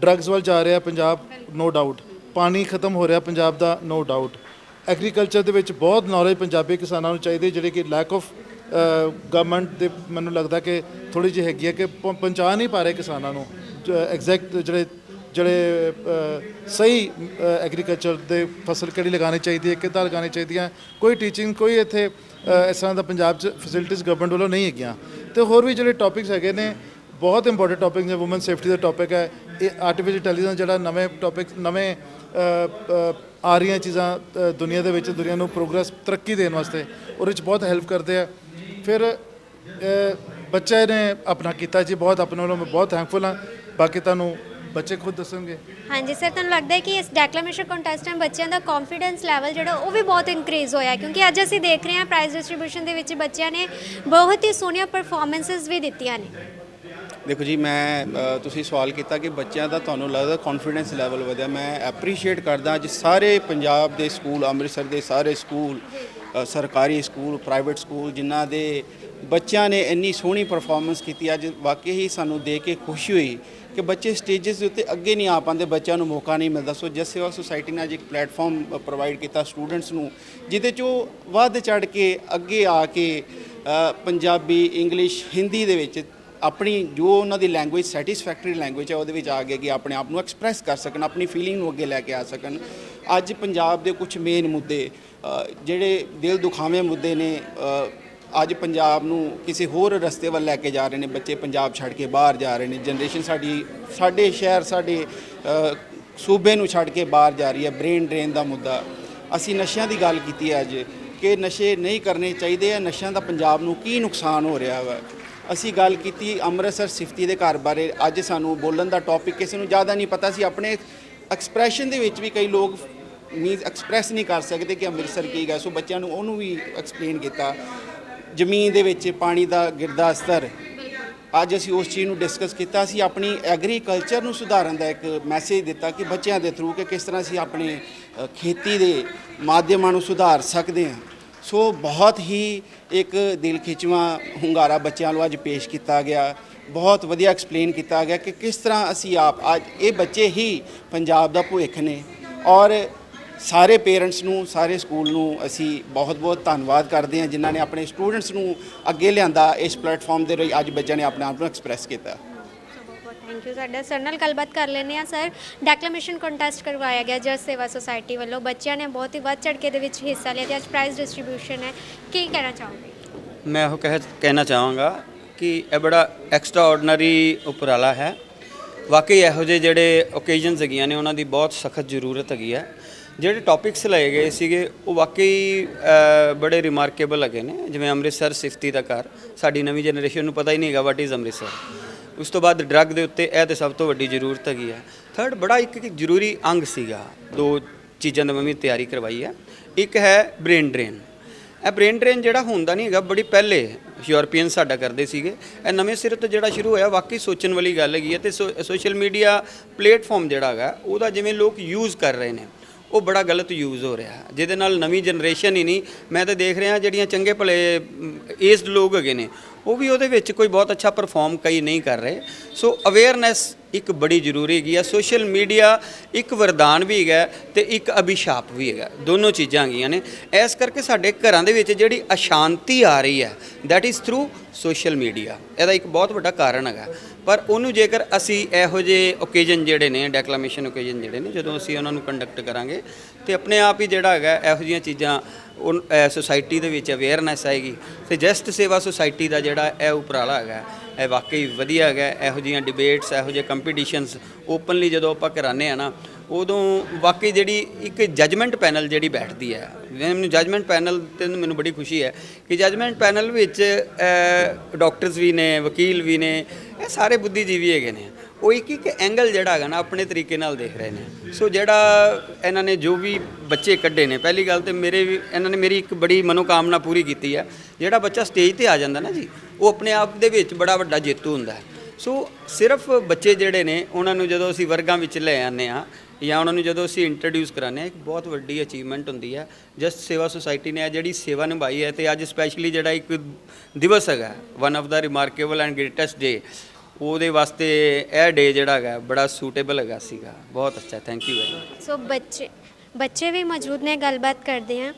ਡਰੱਗਸ ਵੱਲ ਜਾ ਰਿਹਾ ਪੰਜਾਬ ਨੋ ਡਾਊਟ ਪਾਣੀ ਖਤਮ ਹੋ ਰਿਹਾ ਪੰਜਾਬ ਦਾ ਨੋ ਡਾਊਟ ਐਗਰੀਕਲਚਰ ਦੇ ਵਿੱਚ ਬਹੁਤ ਨੌਲੇਜ ਪੰਜਾਬੀ ਕਿਸਾਨਾਂ ਨੂੰ ਚਾਹੀਦੀ ਜਿਹੜੀ ਕਿ ਲੈਕ ਆਫ ਗਵਰਨਮੈਂਟ ਦੇ ਮੈਨੂੰ ਲੱਗਦਾ ਕਿ ਥੋੜੀ ਜਿਹੀ ਹੈਗੀ ਹੈ ਕਿ ਪਹੁੰ- ਪਹੁੰਚਾ ਨਹੀਂ ਪਾ ਰਹੇ ਕਿਸਾਨਾਂ ਨੂੰ। ਐਗਜ਼ੈਕਟ ਜਿਹੜੇ ਜਿਹੜੇ ਅ, ਸਹੀ ਐਗਰੀਕਲਚਰ ਦੇ ਫਸਲ ਕਿਹੜੀ ਲਗਾਉਣੀ ਚਾਹੀਦੀ ਹੈ ਕਿੱਦਾਂ ਲਗਾਉਣੀ ਚਾਹੀਦੀ ਹੈ ਕੋਈ ਟੀਚਿੰਗ ਕੋਈ ਇੱਥੇ ਅ, ਇਸ ਤਰ੍ਹਾਂ ਦਾ ਪੰਜਾਬ 'ਚ ਫੈਸਿਲਿਟੀਜ਼ ਗਵਰਨਮੈਂਟ ਵੱਲੋਂ ਨਹੀਂ ਹੈਗੀਆਂ। ਤੇ ਹੋਰ ਵੀ ਜਿਹੜੇ ਟੌਪਿਕਸ ਹੈਗੇ ਨੇ ਬਹੁਤ ਇੰਪੋਰਟੈਂਟ ਟੌਪਿਕ ਨੇ ਔਮਨ ਸੇਫਟੀ ਦਾ ਟੌਪਿਕ ਹੈ ਇਹ ਆਰਟੀਫੀਸ਼ੀਅਲ ਇੰਟੈਲੀਜੈਂਸ ਜਿਹੜਾ ਨਵੇਂ ਟੌਪਿਕ ਨਵੇਂ ਅ, ਅ, ਆ ਰਹੀਆਂ ਚੀਜ਼ਾਂ ਦੁਨੀਆ ਦੇ ਵਿੱਚ ਦੁਨੀਆ ਨੂੰ ਪ੍ਰੋਗਰੈਸ ਤਰੱਕੀ ਦੇਣ ਵਾਸਤੇ ਉਹਦੇ ਵਿੱਚ ਬਹੁਤ ਹੈਲਪ ਕਰਦੇ ਆ। ਫਿਰ ਅ, ਬੱਚੇ ਨੇ ਆਪਣਾ ਕੀਤਾ ਜੀ ਬਹੁਤ ਆਪਣੇ ਵੱਲੋਂ ਮੈਂ ਬਹੁਤ ਥੈਂਕਫੁਲ ਹਾਂ। ਬਾਕੀ ਤੁਹਾਨੂੰ ਬੱਚੇ ਖੁਦ ਦੱਸਣਗੇ। ਹਾਂਜੀ ਸਰ ਤੁਹਾਨੂੰ ਲੱਗਦਾ ਹੈ ਕਿ ਇਸ ਡੈਕਲੇਮੇਸ਼ਨ ਕੰਟੈਸਟ ਨਾਲ ਬੱਚਿਆਂ ਦਾ ਕੌਨਫੀਡੈਂਸ ਲੈਵਲ ਜਿਹੜਾ ਉਹ ਵੀ ਬਹੁਤ ਇਨਕਰੀਜ਼ ਹੋਇਆ ਕਿਉਂਕਿ ਅੱਜ ਅਸੀਂ ਦੇਖ ਰਹੇ ਹਾਂ ਪ੍ਰਾਈਜ਼ ਡਿਸਟ੍ਰੀਬਿਊਸ਼ਨ ਦੇ ਵਿੱਚ ਬੱਚਿਆਂ ਨੇ ਬਹੁਤ ਹੀ ਸੋਹਣੀਆਂ ਪਰਫਾਰਮੈਂਸਸ ਵੀ ਦਿੱਤੀਆਂ ਨੇ। ਦੇਖੋ ਜੀ, ਮੈਂ ਤੁਸੀਂ ਸਵਾਲ ਕੀਤਾ ਕਿ ਬੱਚਿਆਂ ਦਾ ਤੁਹਾਨੂੰ ਲੱਗਦਾ ਕੌਨਫੀਡੈਂਸ ਲੈਵਲ ਵਧਿਆ। ਮੈਂ ਐਪਰੀਸ਼ੀਏਟ ਕਰਦਾ ਅੱਜ ਸਾਰੇ ਪੰਜਾਬ ਦੇ ਸਕੂਲ, ਅੰਮ੍ਰਿਤਸਰ ਦੇ ਸਾਰੇ ਸਕੂਲ ਸਰਕਾਰੀ ਸਕੂਲ ਪ੍ਰਾਈਵੇਟ ਸਕੂਲ, ਜਿਨ੍ਹਾਂ ਦੇ ਬੱਚਿਆਂ ਨੇ ਇੰਨੀ ਸੋਹਣੀ ਪਰਫਾਰਮੈਂਸ ਕੀਤੀ। ਅੱਜ ਵਾਕਈ ਹੀ ਸਾਨੂੰ ਦੇਖ ਕੇ ਖੁਸ਼ੀ ਹੋਈ ਕਿ ਬੱਚੇ ਸਟੇजेस ਦੇ ਉੱਤੇ ਅੱਗੇ ਨਹੀਂ ਆ ਪਾਉਂਦੇ, ਬੱਚਿਆਂ ਨੂੰ ਮੌਕਾ ਨਹੀਂ ਮਿਲਦਾ। ਸੋ ਜਸ ਸੇਵਾ ਸੁਸਾਇਟੀ ਨੇ ਅੱਜ ਇੱਕ ਪਲੇਟਫਾਰਮ ਪ੍ਰੋਵਾਈਡ ਕੀਤਾ ਸਟੂਡੈਂਟਸ ਨੂੰ, ਜਿਹਦੇ 'ਚ ਵੱਧ ਚੜ ਕੇ ਅੱਗੇ ਆ ਕੇ ਪੰਜਾਬੀ ਇੰਗਲਿਸ਼ ਹਿੰਦੀ ਦੇ ਵਿੱਚ ਆਪਣੀ ਜੋ ਉਹਨਾਂ ਦੀ ਲੈਂਗੁਏਜ ਸੈਟੀਸਫੈਕਟਰੀ ਲੈਂਗੁਏਜ ਹੈ ਉਹਦੇ ਵਿੱਚ ਆ ਕੇ ਕਿ ਆਪਣੇ ਆਪ ਨੂੰ ਐਕਸਪ੍ਰੈਸ ਕਰ ਸਕਣ, ਆਪਣੀ ਫੀਲਿੰਗ ਨੂੰ ਅੱਗੇ ਲੈ ਕੇ ਆ ਸਕਣ। ਅੱਜ ਪੰਜਾਬ ਦੇ ਕੁਝ ਮੇਨ ਮੁੱਦੇ ਜਿਹੜੇ ਦਿਲ ਦੁਖਾਵੇਂ ਮੁੱਦੇ ਨੇ ਅੱਜ ਪੰਜਾਬ ਨੂੰ ਕਿਸੇ ਹੋਰ ਰਸਤੇ ਵੱਲ ਲੈ ਕੇ ਜਾ ਰਹੇ ਨੇ, ਬੱਚੇ ਪੰਜਾਬ ਛੱਡ ਕੇ ਬਾਹਰ ਜਾ ਰਹੇ ਨੇ ਜਨਰੇਸ਼ਨ ਸਾਡੀ, ਸਾਡੇ ਸ਼ਹਿਰ, ਸਾਡੇ ਸੂਬੇ ਨੂੰ ਛੱਡ ਕੇ ਬਾਹਰ ਜਾ ਰਹੀ ਹੈ ਬ੍ਰੇਨ ਡਰੇਨ ਦਾ ਮੁੱਦਾ। ਅਸੀਂ ਨਸ਼ਿਆਂ ਦੀ ਗੱਲ ਕੀਤੀ ਹੈ ਅੱਜ, ਕਿ ਨਸ਼ੇ ਨਹੀਂ ਕਰਨੇ ਚਾਹੀਦੇ ਆ ਨਸ਼ਿਆਂ ਦਾ ਪੰਜਾਬ ਨੂੰ ਕੀ ਨੁਕਸਾਨ ਹੋ ਰਿਹਾ ਵਾ। ਅਸੀਂ ਗੱਲ ਕੀਤੀ ਅੰਮ੍ਰਿਤਸਰ ਸਿਫਤੀ ਦੇ ਘਰ ਬਾਰੇ। ਅੱਜ ਸਾਨੂੰ ਬੋਲਣ ਦਾ ਟੌਪਿਕ ਕਿਸੇ ਨੂੰ ਜ਼ਿਆਦਾ ਨਹੀਂ ਪਤਾ ਸੀ। ਆਪਣੇ ਐਕਸਪ੍ਰੈਸ਼ਨ ਦੇ ਵਿੱਚ ਵੀ ਕਈ ਲੋਕ ਮੀਨਸ ਐਕਸਪ੍ਰੈਸ ਨਹੀਂ ਕਰ ਸਕਦੇ ਕਿ ਅੰਮ੍ਰਿਤਸਰ ਕੀ ਹੈ ਸੋ ਬੱਚਿਆਂ ਨੂੰ ਉਹਨੂੰ ਵੀ ਐਕਸਪਲੇਨ ਕੀਤਾ। ਜ਼ਮੀਨ ਦੇ ਵਿੱਚ ਪਾਣੀ ਦਾ ਗਿਰਦਾ ਸਤਰ। ਅੱਜ ਅਸੀਂ ਉਸ ਚੀਜ਼ ਨੂੰ ਡਿਸਕਸ ਕੀਤਾ। ਅਸੀਂ ਆਪਣੀ ਐਗਰੀਕਲਚਰ ਨੂੰ ਸੁਧਾਰਨ ਦਾ ਇੱਕ ਮੈਸੇਜ ਦਿੱਤਾ ਕਿ ਬੱਚਿਆਂ ਦੇ ਥਰੂ ਕਿ ਕਿਸ ਤਰ੍ਹਾਂ ਅਸੀਂ ਆਪਣੇ ਖੇਤੀ ਦੇ ਮਾਧਿਅਮਾਂ ਨੂੰ ਸੁਧਾਰ ਸਕਦੇ ਹਾਂ। ਸੋ ਬਹੁਤ ਹੀ ਇੱਕ ਦਿਲ ਖਿੱਚਵਾਂ ਹੁੰਗਾਰਾ ਬੱਚਿਆਂ ਨੂੰ ਅੱਜ ਪੇਸ਼ ਕੀਤਾ ਗਿਆ। ਬਹੁਤ ਵਧੀਆ ਐਕਸਪਲੇਨ ਕੀਤਾ ਗਿਆ ਕਿ ਕਿਸ ਤਰ੍ਹਾਂ ਅਸੀਂ ਆਪ, ਅੱਜ ਇਹ ਬੱਚੇ ਹੀ ਪੰਜਾਬ ਦਾ ਭਵਿੱਖ ਨੇ। ਔਰ ਸਾਰੇ ਪੇਰੈਂਟਸ ਨੂੰ, ਸਾਰੇ ਸਕੂਲ ਨੂੰ ਅਸੀਂ ਬਹੁਤ-ਬਹੁਤ ਧੰਨਵਾਦ ਕਰਦੇ ਹਾਂ ਜਿਨ੍ਹਾਂ ਨੇ ਆਪਣੇ ਸਟੂਡੈਂਟਸ ਨੂੰ ਅੱਗੇ ਲਿਆਂਦਾ ਇਸ ਪਲੇਟਫਾਰਮ ਦੇ ਰਹੀ ਅੱਜ ਬੱਚਿਆਂ ਨੇ ਆਪਣੇ ਆਪ ਨੂੰ ਐਕਸਪ੍ਰੈਸ ਕੀਤਾ। ਥੈਂਕ ਯੂ ਸਾਡਾ ਸਰ ਨਾਲ ਗੱਲਬਾਤ ਕਰ ਲੈਂਦੇ ਆ ਸਰ ਡੈਕਲੇਮੇਸ਼ਨ ਕੰਟੈਸਟ ਕਰਵਾਇਆ ਗਿਆ ਜਸ ਸੇਵਾ ਸੁਸਾਇਟੀ ਵੱਲੋਂ। ਬੱਚਿਆਂ ਨੇ ਬਹੁਤ ਹੀ ਵੱਧ ਚੜ੍ਹ ਕੇ ਦੇ ਵਿੱਚ ਹਿੱਸਾ ਲਿਆ ਤੇ ਅੱਜ ਪ੍ਰਾਈਜ਼ ਡਿਸਟ੍ਰੀਬਿਊਸ਼ਨ ਹੈ। ਕੀ ਕਹਿਣਾ ਚਾਹੋਗੇ? ਮੈਂ ਉਹ ਕਹਿ, ਕਹਿਣਾ ਚਾਹਾਂਗਾ ਕਿ ਇਹ ਬੜਾ ਐਕਸਟਰਾ ਆਰਡੀਨਰੀ ਉਪਰਾਲਾ ਹੈ। ਵਾਕਈ ਇਹੋ ਜਿਹੇ ਜਿਹੜੇ ਓਕੇਜ਼ਨਸ ਹੈਗੀਆਂ ਨੇ, ਉਹਨਾਂ ਦੀ ਬਹੁਤ ਸਖਤ ਜ਼ਰੂਰਤ ਹੈਗੀ ਹੈ। ਜਿਹੜੇ ਟੌਪਿਕਸ ਲਏ ਗਏ ਸੀਗੇ, ਉਹ ਵਾਕਈ ਬੜੇ ਰਿਮਾਰਕੇਬਲ ਹੈਗੇ ਨੇ। ਜਿਵੇਂ ਅੰਮ੍ਰਿਤਸਰ ਸਿਫਤੀ ਦਾ ਘਰ, ਸਾਡੀ ਨਵੀਂ ਜਨਰੇਸ਼ਨ ਨੂੰ ਪਤਾ ਹੀ ਨਹੀਂ ਹੈਗਾ ਵਾਟ ਇਜ਼ ਅੰਮ੍ਰਿਤਸਰ। ਉਸ ਤੋਂ ਬਾਅਦ ਡਰੱਗ ਦੇ ਉੱਤੇ ਇਹ ਤੇ ਸਭ ਤੋਂ ਵੱਡੀ ਜ਼ਰੂਰਤ ਹੈਗੀ ਹੈ ਥਰਡ ਬੜਾ ਇੱਕ ਜ਼ਰੂਰੀ ਅੰਗ ਸੀਗਾ। ਦੋ ਚੀਜ਼ਾਂ ਦਾ ਮੈਂ ਵੀ ਤਿਆਰੀ ਕਰਵਾਈ ਹੈ ਇੱਕ ਹੈ ਬ੍ਰੇਨ ਡਰੇਨ ਇਹ ਬ੍ਰੇਨ ਡਰੇਨ ਜਿਹੜਾ ਹੁੰਦਾ ਨਹੀਂ ਹੈਗਾ, ਬੜੀ ਪਹਿਲੇ ਯੂਰਪੀਅਨ ਸਾਡਾ ਕਰਦੇ ਸੀਗੇ। ਇਹ ਨਵੇਂ ਸਿਰੇ ਤੋਂ ਜਿਹੜਾ ਸ਼ੁਰੂ ਹੋਇਆ, ਵਾਕਈ ਸੋਚਣ ਵਾਲੀ ਗੱਲ ਹੈਗੀ ਹੈ ਤੇ ਸੋਸ਼ਲ ਮੀਡੀਆ ਪਲੇਟਫਾਰਮ ਜਿਹੜਾ ਹੈਗਾ, ਉਹਦਾ ਜਿਵੇਂ ਲੋਕ ਯੂਜ਼ ਕਰ ਰਹੇ ਨੇ। ਉਹ ਬੜਾ ਗਲਤ ਯੂਜ਼ ਹੋ ਰਿਹਾ। ਜਿਹਦੇ ਨਾਲ ਨਵੀਂ ਜਨਰੇਸ਼ਨ ਹੀ ਨਹੀਂ, ਮੈਂ ਤਾਂ ਦੇਖ ਰਿਹਾ ਜਿਹੜੀਆਂ ਚੰਗੇ ਭਲੇ ਏਜਡ ਲੋਕ ਹੈਗੇ ਨੇ, ਉਹ ਵੀ ਉਹਦੇ ਵਿੱਚ ਕੋਈ ਬਹੁਤ ਅੱਛਾ ਪਰਫਾਰਮ ਕਈ ਨਹੀਂ ਕਰ ਰਹੇ। ਸੋ ਅਵੇਅਰਨੈਸ ਇੱਕ ਬੜੀ ਜ਼ਰੂਰੀ ਹੈਗੀ ਆ। ਸੋਸ਼ਲ ਮੀਡੀਆ ਇੱਕ ਵਰਦਾਨ ਵੀ ਹੈਗਾ ਤੇ ਇੱਕ ਅਭਿਸ਼ਾਪ ਵੀ ਹੈਗਾ। ਦੋਨੋਂ ਚੀਜ਼ਾਂ ਹੈਗੀਆਂ ਨੇ। ਇਸ ਕਰਕੇ ਸਾਡੇ ਘਰਾਂ ਦੇ ਵਿੱਚ ਜਿਹੜੀ ਅਸ਼ਾਂਤੀ ਆ ਰਹੀ ਹੈ that is through social media ਇਹਦਾ ਇੱਕ ਬਹੁਤ ਵੱਡਾ ਕਾਰਨ ਹੈਗਾ। ਪਰ ਉਹਨੂੰ ਜੇਕਰ ਅਸੀਂ ਇਹੋ ਜਿਹੇ ਓਕੇਜਨ ਜਿਹੜੇ ਨੇ ਡੈਕਲੇਮੇਸ਼ਨ ਓਕੇਜਨ ਜਿਹੜੇ ਨੇ, ਜਦੋਂ ਅਸੀਂ ਉਹਨਾਂ ਨੂੰ ਕੰਡਕਟ ਕਰਾਂਗੇ ਤੇ ਆਪਣੇ ਆਪ ਹੀ ਜਿਹੜਾ ਹੈਗਾ ਇਹੋ ਜਿਹੀਆਂ ਚੀਜ਼ਾਂ ਉਹ ਸੋਸਾਇਟੀ ਦੇ ਵਿੱਚ ਅਵੇਅਰਨੈਸ ਆਏਗੀ ਤੇ ਜਸਟ ਸੇਵਾ ਸੋਸਾਇਟੀ ਦਾ ਜਿਹੜਾ ਇਹ ਉਪਰਾਲਾ ਹੈਗਾ, ਇਹ ਵਾਕਈ ਵਧੀਆ ਹੈਗਾ, ਇਹੋ ਜਿਹੀਆਂ ਡਿਬੇਟਸ ਇਹੋ ਜਿਹੇ ਕੰਪੀਟੀਸ਼ਨਸ ਓਪਨਲੀ ਜਦੋਂ ਆਪਾਂ ਕਰਾਉਂਦੇ ਆ ਨਾ, ਉਦੋਂ ਵਾਕਈ ਜਿਹੜੀ ਇੱਕ ਜਜਮੈਂਟ ਪੈਨਲ ਜਿਹੜੀ ਬੈਠਦੀ ਹੈ ਮੈਨੂੰ ਜਜਮੈਂਟ ਪੈਨਲ ਤੇ ਮੈਨੂੰ ਬੜੀ ਖੁਸ਼ੀ ਹੈ ਕਿ ਜਜਮੈਂਟ ਪੈਨਲ ਵਿੱਚ ਡਾਕਟਰਸ ਵੀ ਨੇ, ਵਕੀਲ ਵੀ ਨੇ ਇਹ ਸਾਰੇ ਬੁੱਧੀਜੀਵੀ ਹੈਗੇ ਨੇ। ਉਹ ਇੱਕ ਇੱਕ ਐਂਗਲ ਜਿਹੜਾ ਹੈਗਾ ਨਾ, ਆਪਣੇ ਤਰੀਕੇ ਨਾਲ ਦੇਖ ਰਹੇ ਨੇ। ਸੋ ਜਿਹੜਾ ਇਹਨਾਂ ਨੇ ਜੋ ਵੀ ਬੱਚੇ ਕੱਢੇ ਨੇ, ਪਹਿਲੀ ਗੱਲ ਤੇ ਮੇਰੇ ਵੀ, ਇਹਨਾਂ ਨੇ ਮੇਰੀ ਇੱਕ ਬੜੀ ਮਨੋਕਾਮਨਾ ਪੂਰੀ ਕੀਤੀ ਹੈ। ਜਿਹੜਾ ਬੱਚਾ ਸਟੇਜ ਤੇ ਆ ਜਾਂਦਾ ਨਾ ਜੀ, ਉਹ ਆਪਣੇ ਆਪ ਦੇ ਵਿੱਚ ਬੜਾ ਵੱਡਾ ਜੇਤੂ ਹੁੰਦਾ ਹੈ। ਸੋ ਸਿਰਫ ਬੱਚੇ ਜਿਹੜੇ ਨੇ, ਉਹਨਾਂ ਨੂੰ ਜਦੋਂ ਅਸੀਂ ਵਰਗਾਂ ਵਿੱਚ ਲੈ ਆਉਂਦੇ ਆ ਜਾਂ ਉਹਨਾਂ ਨੂੰ ਜਦੋਂ ਅਸੀਂ ਇੰਟਰੋਡਿਊਸ ਕਰਾਉਂਦੇ ਆ ਇੱਕ ਬਹੁਤ ਵੱਡੀ ਅਚੀਵਮੈਂਟ ਹੁੰਦੀ ਹੈ। ਜਸਟ ਸੇਵਾ ਸੁਸਾਇਟੀ ਨੇ ਇਹ ਜਿਹੜੀ ਸੇਵਾ ਨਿਭਾਈ ਹੈ ਤੇ ਅੱਜ ਸਪੈਸ਼ਲੀ ਜਿਹੜਾ ਇੱਕ ਦਿਵਸ ਹੈਗਾ one of the remarkable and greatest day ਉਹਦੇ ਵਾਸਤੇ ਇਹ ਡੇ ਜਿਹੜਾ ਹੈਗਾ, ਬੜਾ ਸੂਟੇਬਲ ਹੈਗਾ ਸੀਗਾ। ਬਹੁਤ ਅੱਛਾ thank you very much so ਬੱਚੇ ਬੱਚੇ ਵੀ ਮੌਜੂਦ ਨੇ, ਗੱਲਬਾਤ ਕਰਦੇ ਆ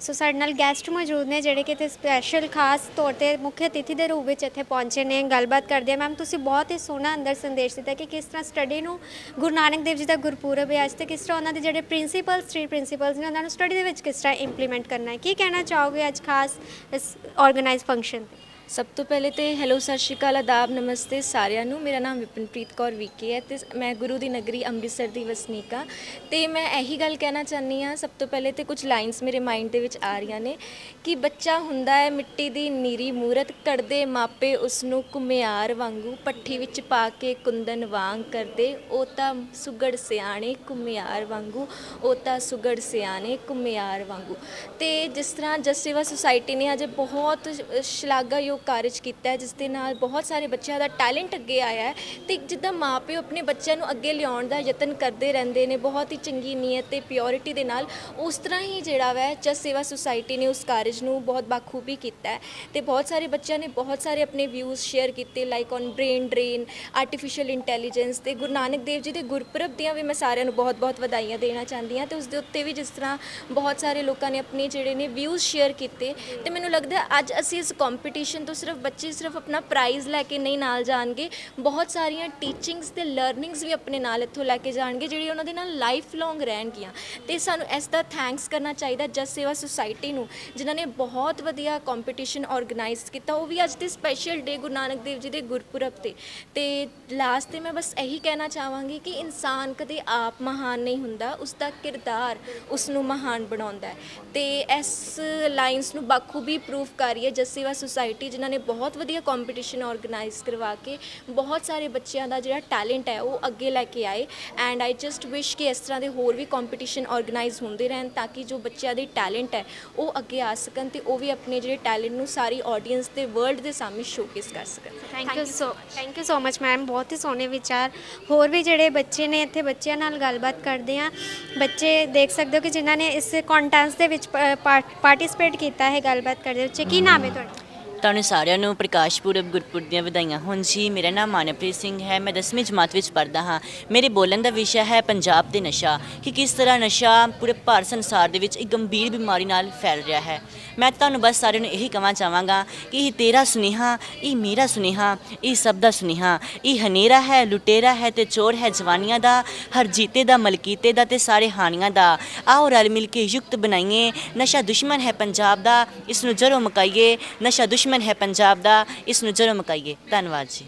ਸੋ ਸਾਡੇ ਨਾਲ ਗੈਸਟ ਮੌਜੂਦ ਨੇ ਜਿਹੜੇ ਕਿ ਇੱਥੇ ਸਪੈਸ਼ਲ ਖਾਸ ਤੌਰ ਤੇ ਮੁੱਖ ਅਤਿਥੀ ਦੇ ਰੂਪ ਵਿੱਚ ਇੱਥੇ ਪਹੁੰਚੇ ਨੇ, ਗੱਲਬਾਤ ਕਰਦੇ ਆ। ਮੈਮ ਤੁਸੀਂ ਬਹੁਤ ਹੀ ਸੋਹਣਾ ਅੰਦਰ ਸੰਦੇਸ਼ ਦਿੱਤਾ ਕਿ ਕਿਸ ਤਰ੍ਹਾਂ ਸਟੱਡੀ ਨੂੰ ਗੁਰੂ ਨਾਨਕ ਦੇਵ ਜੀ ਦਾ ਗੁਰਪੁਰਬ ਹੈ। ਅੱਜ ਤੇ ਕਿਸ ਤਰ੍ਹਾਂ ਉਹਨਾਂ ਦੇ ਜਿਹੜੇ ਪ੍ਰਿੰਸੀਪਲਸ ਥ੍ਰੀ ਪ੍ਰਿੰਸੀਪਲਸ ਨੇ, ਉਹਨਾਂ ਨੂੰ ਸਟੱਡੀ ਦੇ ਵਿੱਚ ਕਿਸ ਤਰ੍ਹਾਂ ਇੰਪਲੀਮੈਂਟ ਕਰਨਾ ਹੈ? ਕੀ ਕਹਿਣਾ ਚਾਹੋਗੇ ਅੱਜ ਖਾਸ ਇਸ ਆਰਗੇਨਾਈਜ਼ ਫੰਕਸ਼ਨ ਤੇ? ਸਭ ਤੋਂ ਪਹਿਲੇ ਤੇ ਹੈਲੋ, ਸਤਿ ਸ਼੍ਰੀ ਅਕਾਲ, ਆਦਾਬ, ਨਮਸਤੇ ਸਾਰਿਆਂ ਨੂੰ। ਮੇਰਾ ਨਾਮ ਵਿਪਨਪ੍ਰੀਤ ਕੌਰ ਵੀਕੇ ਹੈ ਤੇ ਮੈਂ ਗੁਰੂ ਦੀ ਨਗਰੀ ਅੰਮ੍ਰਿਤਸਰ ਦੀ ਵਸਨੀਕ ਹਾਂ। ਤੇ ਮੈਂ ਇਹੀ ਗੱਲ ਕਹਿਣਾ ਚਾਹਨੀ ਆ ਸਭ ਤੋਂ ਪਹਿਲੇ ਤੇ ਕੁਝ ਲਾਈਨਸ ਮੇਰੇ ਮਾਈਂਡ ਦੇ ਵਿੱਚ ਆ ਰਹੀਆਂ ਨੇ ਕਿ ਬੱਚਾ ਹੁੰਦਾ ਹੈ ਮਿੱਟੀ ਦੀ ਨੀਰੀ ਮੂਰਤ ਕੱਢਦੇ ਮਾਪੇ ਉਸ ਨੂੰ ਕੁਮਿਆਰ ਵਾਂਗੂ ਪੱਠੀ ਵਿੱਚ ਪਾ ਕੇ ਕੁੰਦਨ ਵਾਂਗ ਕਰਦੇ। ਉਹ ਤਾਂ ਸੁਗੜ ਸਿਆਣੇ ਕੁਮਿਆਰ ਵਾਂਗੂ, ਉਹ ਤਾਂ ਸੁਗੜ ਸਿਆਣੇ ਕੁਮਿਆਰ ਵਾਂਗੂ। ਤੇ ਜਿਸ ਤਰ੍ਹਾਂ ਜਸ ਸੇਵਾ ਸੁਸਾਇਟੀ ਨੇ ਅਜੇ ਬਹੁਤ ਸ਼ਲਾਘਾਯੋਗ ਕਾਰਜ ਕੀਤਾ ਹੈ, ਜਿਸ ਦੇ ਨਾਲ ਬਹੁਤ ਸਾਰੇ ਬੱਚਿਆਂ ਦਾ ਟੈਲੈਂਟ ਅੱਗੇ ਆਇਆ ਹੈ ਤੇ ਜਿੱਦਾਂ ਮਾਪੇ ਆਪਣੇ ਬੱਚਿਆਂ ਨੂੰ ਅੱਗੇ ਲਿਆਉਣ ਦਾ ਯਤਨ ਕਰਦੇ ਰਹਿੰਦੇ ਨੇ, ਬਹੁਤ ਹੀ ਚੰਗੀ ਨੀਅਤ ਤੇ ਪਿਓਰਿਟੀ ਦੇ ਨਾਲ ਉਸ ਤਰ੍ਹਾਂ ਹੀ ਜਿਹੜਾ ਵੈ ਜਸ ਸੇਵਾ ਸੁਸਾਇਟੀ ਨੇ ਉਸ ਕਾਰਜ ਨੂੰ ਬਹੁਤ ਬਾਖੂਬੀ ਕੀਤਾ ਹੈ ਤੇ ਬਹੁਤ ਸਾਰੇ ਬੱਚਿਆਂ ਨੇ ਬਹੁਤ ਸਾਰੇ ਆਪਣੇ ਵਿਊਜ਼ ਸ਼ੇਅਰ ਕੀਤੇ like on brain drain artificial intelligence ਤੇ ਗੁਰੂ ਨਾਨਕ ਦੇਵ ਜੀ ਦੇ ਗੁਰਪੁਰਬ ਦੀਆਂ ਵੀ ਮੈਂ ਸਾਰਿਆਂ ਨੂੰ ਬਹੁਤ-ਬਹੁਤ ਵਧਾਈਆਂ ਦੇਣਾ ਚਾਹੁੰਦੀ ਹਾਂ ਤੇ ਉਸ ਦੇ ਉੱਤੇ ਵੀ ਜਿਸ ਤਰ੍ਹਾਂ ਬਹੁਤ ਸਾਰੇ ਲੋਕਾਂ ਨੇ ਆਪਣੇ ਜਿਹੜੇ ਨੇ ਵਿਊਜ਼ ਸ਼ੇਅਰ ਕੀਤੇ ਤੇ ਮੈਨੂੰ ਲੱਗਦਾ ਅੱਜ ਅਸੀਂ ਇਸ ਕੰਪੀਟੀਸ਼ਨ ਤੋਂ ਸਿਰਫ ਬੱਚੇ ਸਿਰਫ ਆਪਣਾ ਪ੍ਰਾਈਜ਼ ਲੈ ਕੇ ਨਹੀਂ ਨਾਲ ਜਾਣਗੇ ਬਹੁਤ ਸਾਰੀਆਂ ਟੀਚਿੰਗਸ ਤੇ ਲਰਨਿੰਗਸ ਵੀ ਆਪਣੇ ਨਾਲ ਇੱਥੋਂ ਲੈ ਕੇ ਜਾਣਗੇ ਜਿਹੜੀ ਉਹਨਾਂ ਦੇ ਨਾਲ ਲਾਈਫ ਲੌਂਗ ਰਹਿਣਗੀਆਂ ਤੇ ਸਾਨੂੰ ਇਸ ਦਾ ਥੈਂਕਸ ਕਰਨਾ ਚਾਹੀਦਾ ਜਸ ਸੇਵਾ ਸੁਸਾਇਟੀ ਨੂੰ ਜਿਨ੍ਹਾਂ ਨੇ ਬਹੁਤ ਵਧੀਆ ਕੰਪੀਟੀਸ਼ਨ ਆਰਗੇਨਾਈਜ਼ ਕੀਤਾ ਉਹ ਵੀ ਅੱਜ ਦੇ ਸਪੈਸ਼ਲ ਡੇ ਗੁਰੂ ਨਾਨਕ ਦੇਵ ਜੀ ਦੇ ਗੁਰਪੁਰਬ ਤੇ ਤੇ ਲਾਸਟ ਤੇ ਮੈਂ ਬਸ ਇਹੀ ਕਹਿਣਾ ਚਾਹਾਂਗੀ ਕਿ ਇਨਸਾਨ ਕਦੇ ਆਪ ਮਹਾਨ ਨਹੀਂ ਹੁੰਦਾ ਉਸ ਦਾ ਕਿਰਦਾਰ ਉਸ ਨੂੰ ਮਹਾਨ ਬਣਾਉਂਦਾ ਹੈ ਤੇ ਇਸ ਲਾਈਨਸ ਨੂੰ ਬਾਖੂਬੀ ਪ੍ਰੂਫ ਕਰ ਰਹੀ ਹੈ ਜਸ ਸੇਵਾ ਸੁਸਾਇਟੀ ਜਿਨ੍ਹਾਂ ਨੇ ਬਹੁਤ ਵਧੀਆ ਕੰਪੀਟੀਸ਼ਨ ਆਰਗੇਨਾਈਜ਼ ਕਰਵਾ ਕੇ ਬਹੁਤ ਸਾਰੇ ਬੱਚਿਆਂ ਦਾ ਜਿਹੜਾ ਟੈਲੈਂਟ ਹੈ ਉਹ ਅੱਗੇ ਲੈ ਕੇ ਆਏ। ਐਂਡ ਆਈ ਜਸਟ ਵਿਸ਼ ਕਿ ਇਸ ਤਰ੍ਹਾਂ ਦੇ ਹੋਰ ਵੀ ਕੰਪੀਟੀਸ਼ਨ ਆਰਗੇਨਾਈਜ਼ ਹੁੰਦੇ ਰਹਿਣ ਤਾਂ ਕਿ ਜੋ ਬੱਚਿਆਂ ਦੀ ਟੈਲੈਂਟ ਹੈ ਉਹ ਅੱਗੇ ਆ ਸਕਣ ਤੇ ਉਹ ਵੀ ਆਪਣੇ ਜਿਹੜੇ ਟੈਲੈਂਟ ਨੂੰ ਸਾਰੀ ਆਡੀਅנס ਤੇ ਵਰਲਡ ਦੇ ਸਾਹਮਣੇ ਸ਼ੋਕੇਸ ਕਰ ਸਕਣ। Thank you so thank you so much ma'am ਬਹੁਤ ਹੀ ਸੋਹਣੇ ਵਿਚਾਰ। ਹੋਰ ਵੀ ਜਿਹੜੇ ਬੱਚੇ ਨੇ ਇੱਥੇ ਬੱਚਿਆਂ ਨਾਲ ਗੱਲਬਾਤ ਕਰਦੇ ਆ ਬੱਚੇ ਦੇਖ ਸਕਦੇ ਹੋ ਕਿ ਜਿਨ੍ਹਾਂ ਨੇ ਇਸ ਕੰਟੈਂਸ ਦੇ ਵਿੱਚ ਪਾਰਟਿਸਿਪੇਟ ਕੀਤਾ ਹੈ ਗੱਲਬਾਤ ਕਰਦੇ ਬੱਚੇ ਕੀ ਨਾਮ ਹੈ ਤੁਹਾਡਾ? ਤੁਹਾਨੂੰ ਸਾਰਿਆਂ ਨੂੰ ਪ੍ਰਕਾਸ਼ ਪੁਰਬ, ਗੁਰਪੁਰਬ ਦੀਆਂ ਵਧਾਈਆਂ। ਹੋਣ ਜੀ ਮੇਰਾ ਨਾਮ ਮਾਨਵਪ੍ਰੀਤ ਸਿੰਘ ਹੈ, ਮੈਂ 10ਵੀਂ ਜਮਾਤ ਵਿੱਚ ਪੜ੍ਹਦਾ ਹਾਂ। ਮੇਰੇ ਬੋਲਣ ਦਾ ਵਿਸ਼ਾ ਹੈ ਪੰਜਾਬ ਤੇ ਨਸ਼ਾ, ਕਿ ਕਿਸ ਤਰ੍ਹਾਂ ਨਸ਼ਾ ਪੂਰੇ ਭਾਰਤ ਸੰਸਾਰ ਦੇ ਵਿੱਚ ਇੱਕ ਗੰਭੀਰ ਬਿਮਾਰੀ ਨਾਲ ਫੈਲ ਰਿਹਾ ਹੈ। ਮੈਂ ਤੁਹਾਨੂੰ ਬਸ ਸਾਰਿਆਂ ਨੂੰ ਇਹੀ ਕਹਾਂ ਚਾਹਾਂਗਾ ਕਿ ਇਹ ਤੇਰਾ ਸੁਨੇਹਾ, ਇਹ ਮੇਰਾ ਸੁਨੇਹਾ, ਇਹ ਸਭ ਦਾ ਸੁਨੇਹਾ, ਇਹ ਹਨੇਰਾ ਹੈ, ਲੁਟੇਰਾ ਹੈ ਤੇ ਚੋਰ ਹੈ ਜਵਾਨੀਆਂ ਦਾ, ਹਰ ਜੀਤੇ ਦਾ, ਮਲਕੀਤੇ ਦਾ ਤੇ ਸਾਰੇ ਹਾਨੀਆਂ ਦਾ। ਆਓ ਰਲ ਮਿਲ ਕੇ ਯੁਕਤ ਬਣਾਈਏ। ਨਸ਼ਾ ਦੁਸ਼ਮਣ ਹੈ ਪੰਜਾਬ ਦਾ, ਇਸ ਨੂੰ ਜੜੋਂ ਮੁਕਾਈਏ। ਨਸ਼ਾ ਦੁਸ਼ਮਣ ਹੈ ਪੰਜਾਬ ਦਾ ਇਸ ਨੂੰ ਜੜੋਂ ਮੁਕਾਈਏ ਧੰਨਵਾਦ ਜੀ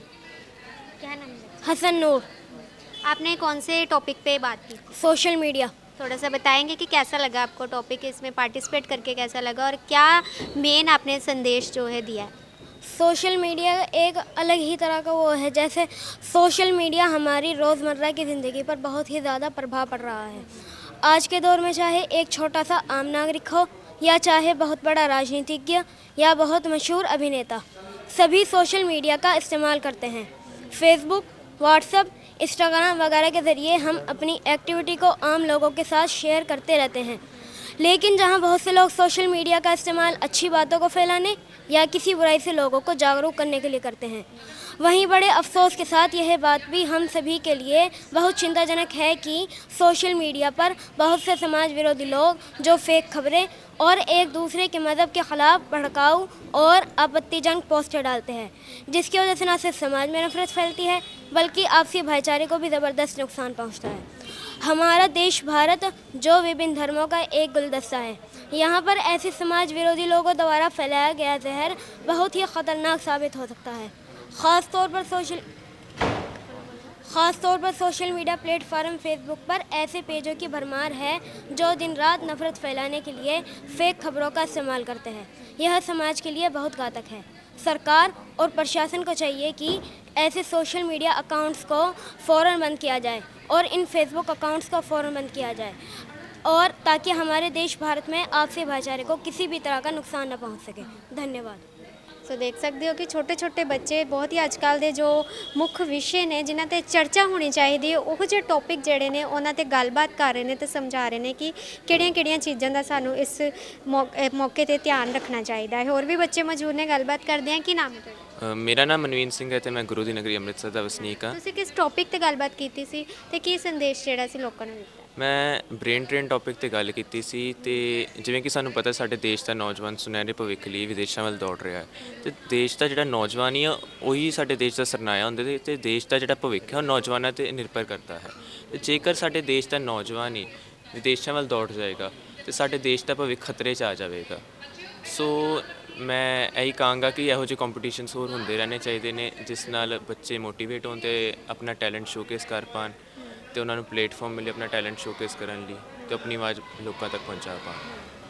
क्या नाम है ਹਸਨ ਨੂਰ आपने कौन से टॉपिक पे बात की ਸੋਸ਼ਲ ਮੀਡੀਆ थोड़ा सा बताएंगे कि कैसा लगा आपको टॉपिक इसमें पार्टिसिपेट करके कैसा लगा और क्या मेन आपने संदेश जो है दिया है सोशल मीडिया एक अलग ही तरह का वो है जैसे सोशल मीडिया हमारी रोज़मर्रा की ज़िंदगी पर बहुत ही ज़्यादा प्रभाव पड़ रहा है आज के दौर में चाहे एक छोटा सा आम नागरिक हो या चाहे बहुत बड़ा राजनीतिज्ञ या बहुत मशहूर अभिनेता, सभी सोशल मीडिया का इस्तेमाल करते हैं। फेसबुक व्हाट्सएप इंस्टाग्राम वगैरह के ज़रिए हम अपनी एक्टिविटी को आम लोगों के साथ शेयर करते रहते हैं। लेकिन जहाँ बहुत से लोग सोशल मीडिया का इस्तेमाल अच्छी बातों को फैलाने या किसी बुराई से लोगों को जागरूक करने के लिए करते हैं वहीं बड़े अफसोस के साथ यह बात भी हम सभी के लिए बहुत चिंताजनक है कि सोशल मीडिया पर बहुत से समाज विरोधी लोग, जो फेक खबरें और एक दूसरे के मज़हब के ख़िलाफ़ भड़काऊ और आपत्तिजनक पोस्टर डालते हैं, जिसकी वजह से न सिर्फ़ समाज में नफरत फैलती है, बल्कि आपसी भाईचारे को भी ज़बरदस्त नुकसान पहुँचता है। हमारा देश भारत, जो विभिन्न धर्मों का एक गुलदस्ता है, यहाँ पर ऐसे समाज विरोधी लोगों द्वारा फैलाया गया जहर बहुत ही ख़तरनाक साबित हो सकता है। ख़ास तौर पर सोशल, ख़ास तौर पर सोशल मीडिया प्लेटफॉर्म फेसबुक पर ऐसे पेजों की भरमार है जो दिन रात नफरत फैलाने के लिए फेक खबरों का इस्तेमाल करते हैं। यह समाज के लिए बहुत घातक है। सरकार और प्रशासन को चाहिए कि ऐसे सोशल मीडिया अकाउंट्स को फ़ौरन बंद किया जाए और इन फेसबुक अकाउंट्स को फ़ौरन बंद किया जाए और ताकि हमारे देश भारत में आपसी भाईचारे को किसी भी तरह का नुकसान न पहुँच सके। धन्यवाद। ਸੋ ਦੇਖ ਸਕਦੇ ਹੋ ਕਿ ਛੋਟੇ ਛੋਟੇ ਬੱਚੇ ਬਹੁਤ ਹੀ ਅੱਜਕੱਲ ਦੇ ਜੋ ਮੁੱਖ ਵਿਸ਼ੇ ਨੇ ਜਿਨ੍ਹਾਂ ਤੇ ਚਰਚਾ ਹੋਣੀ ਚਾਹੀਦੀ ਹੈ ਉਹ ਜਿਹੇ ਟੌਪਿਕ ਜਿਹੜੇ ਨੇ ਉਹਨਾਂ ਤੇ ਗੱਲਬਾਤ ਕਰ ਰਹੇ ਨੇ ਤੇ ਸਮਝਾ ਰਹੇ ਨੇ ਕਿ ਕਿਹੜੀਆਂ-ਕਿਹੜੀਆਂ ਚੀਜ਼ਾਂ ਦਾ ਸਾਨੂੰ ਇਸ ਮੌਕੇ ਤੇ ਧਿਆਨ ਰੱਖਣਾ ਚਾਹੀਦਾ ਹੈ ਹੋਰ ਵੀ ਬੱਚੇ ਮੌਜੂਦ ਨੇ ਗੱਲਬਾਤ ਕਰਦੇ ਆ ਕੀ ਨਾਮ ਹੈ ਤੁਹਾਡਾ ਅ, ਮੇਰਾ ਨਾਮ ਮਨਵੀਨ ਸਿੰਘ ਹੈ ਤੇ ਮੈਂ ਗੁਰੂ ਦੀ ਨਗਰੀ ਅੰਮ੍ਰਿਤਸਰ ਦਾ ਵਸਨੀਕ ਹਾਂ। ਤੁਸੀਂ ਕਿਸ ਟੌਪਿਕ ਤੇ ਗੱਲਬਾਤ ਕੀਤੀ ਸੀ ਤੇ ਕੀ ਸੰਦੇਸ਼ ਜਿਹੜਾ ਸੀ ਲੋਕਾਂ ਨੂੰ ਦਿੱਤਾ? ਮੈਂ ਬ੍ਰੇਨ ਟ੍ਰੇਨ ਟੌਪਿਕ ਤੇ ਗੱਲ ਕੀਤੀ ਸੀ ਤੇ ਜਿਵੇਂ ਕਿ ਸਾਨੂੰ ਪਤਾ ਸਾਡੇ ਦੇਸ਼ ਦਾ ਨੌਜਵਾਨ ਸੁਨਹਿਰੇ ਭਵਿੱਖ ਲਈ ਵਿਦੇਸ਼ਾਂ ਵੱਲ ਦੌੜ ਰਿਹਾ ਹੈ। ਤੇ ਦੇਸ਼ ਦਾ ਜਿਹੜਾ ਨੌਜਵਾਨ ਹੀ ਆ ਉਹੀ ਸਾਡੇ ਦੇਸ਼ ਦਾ ਸਰਨਾਇਆ ਹੁੰਦੇ ਤੇ- ਤੇ ਦੇਸ਼ ਦਾ ਜਿਹੜਾ ਭਵਿੱਖ ਹੈ ਉਹ ਨੌਜਵਾਨਾਂ ਤੇ ਨਿਰਭਰ ਕਰਦਾ ਹੈ। ਤੇ ਜੇਕਰ ਸਾਡੇ ਦੇਸ਼ ਦਾ ਨੌਜਵਾਨ ਹੀ ਵਿਦੇਸ਼ਾਂ ਵੱਲ ਦੌੜ ਜਾਏਗਾ ਤੇ ਸਾਡੇ ਦੇਸ਼ ਦਾ ਭਵਿੱਖ ਖਤਰੇ 'ਚ ਆ ਜਾਵੇਗਾ। ਸੋ ਮੈਂ ਇਹੀ ਕਹਾਂਗਾ ਕਿ ਇਹੋ ਜਿਹੇ ਕੰਪੀਟੀਸ਼ਨਸ ਹੋਰ ਹੁੰਦੇ ਰਹਿਣੇ ਚਾਹੀਦੇ ਨੇ, ਜਿਸ ਨਾਲ ਬੱਚੇ ਮੋਟੀਵੇਟ ਹੋਣ ਤੇ ਆਪਣਾ ਟੈਲੈਂਟ ਸ਼ੋਕੇਸ ਕਰ ਪਾਣ ਤੇ ਉਹਨਾਂ ਨੂੰ ਪਲੇਟਫਾਰਮ ਮਿਲੇ ਆਪਣਾ ਟੈਲੈਂਟ ਸ਼ੋਕੇਸ ਕਰਨ ਲਈ ਤੇ ਆਪਣੀ ਆਵਾਜ਼ ਲੋਕਾਂ ਤੱਕ ਪਹੁੰਚਾ ਪਾਣ।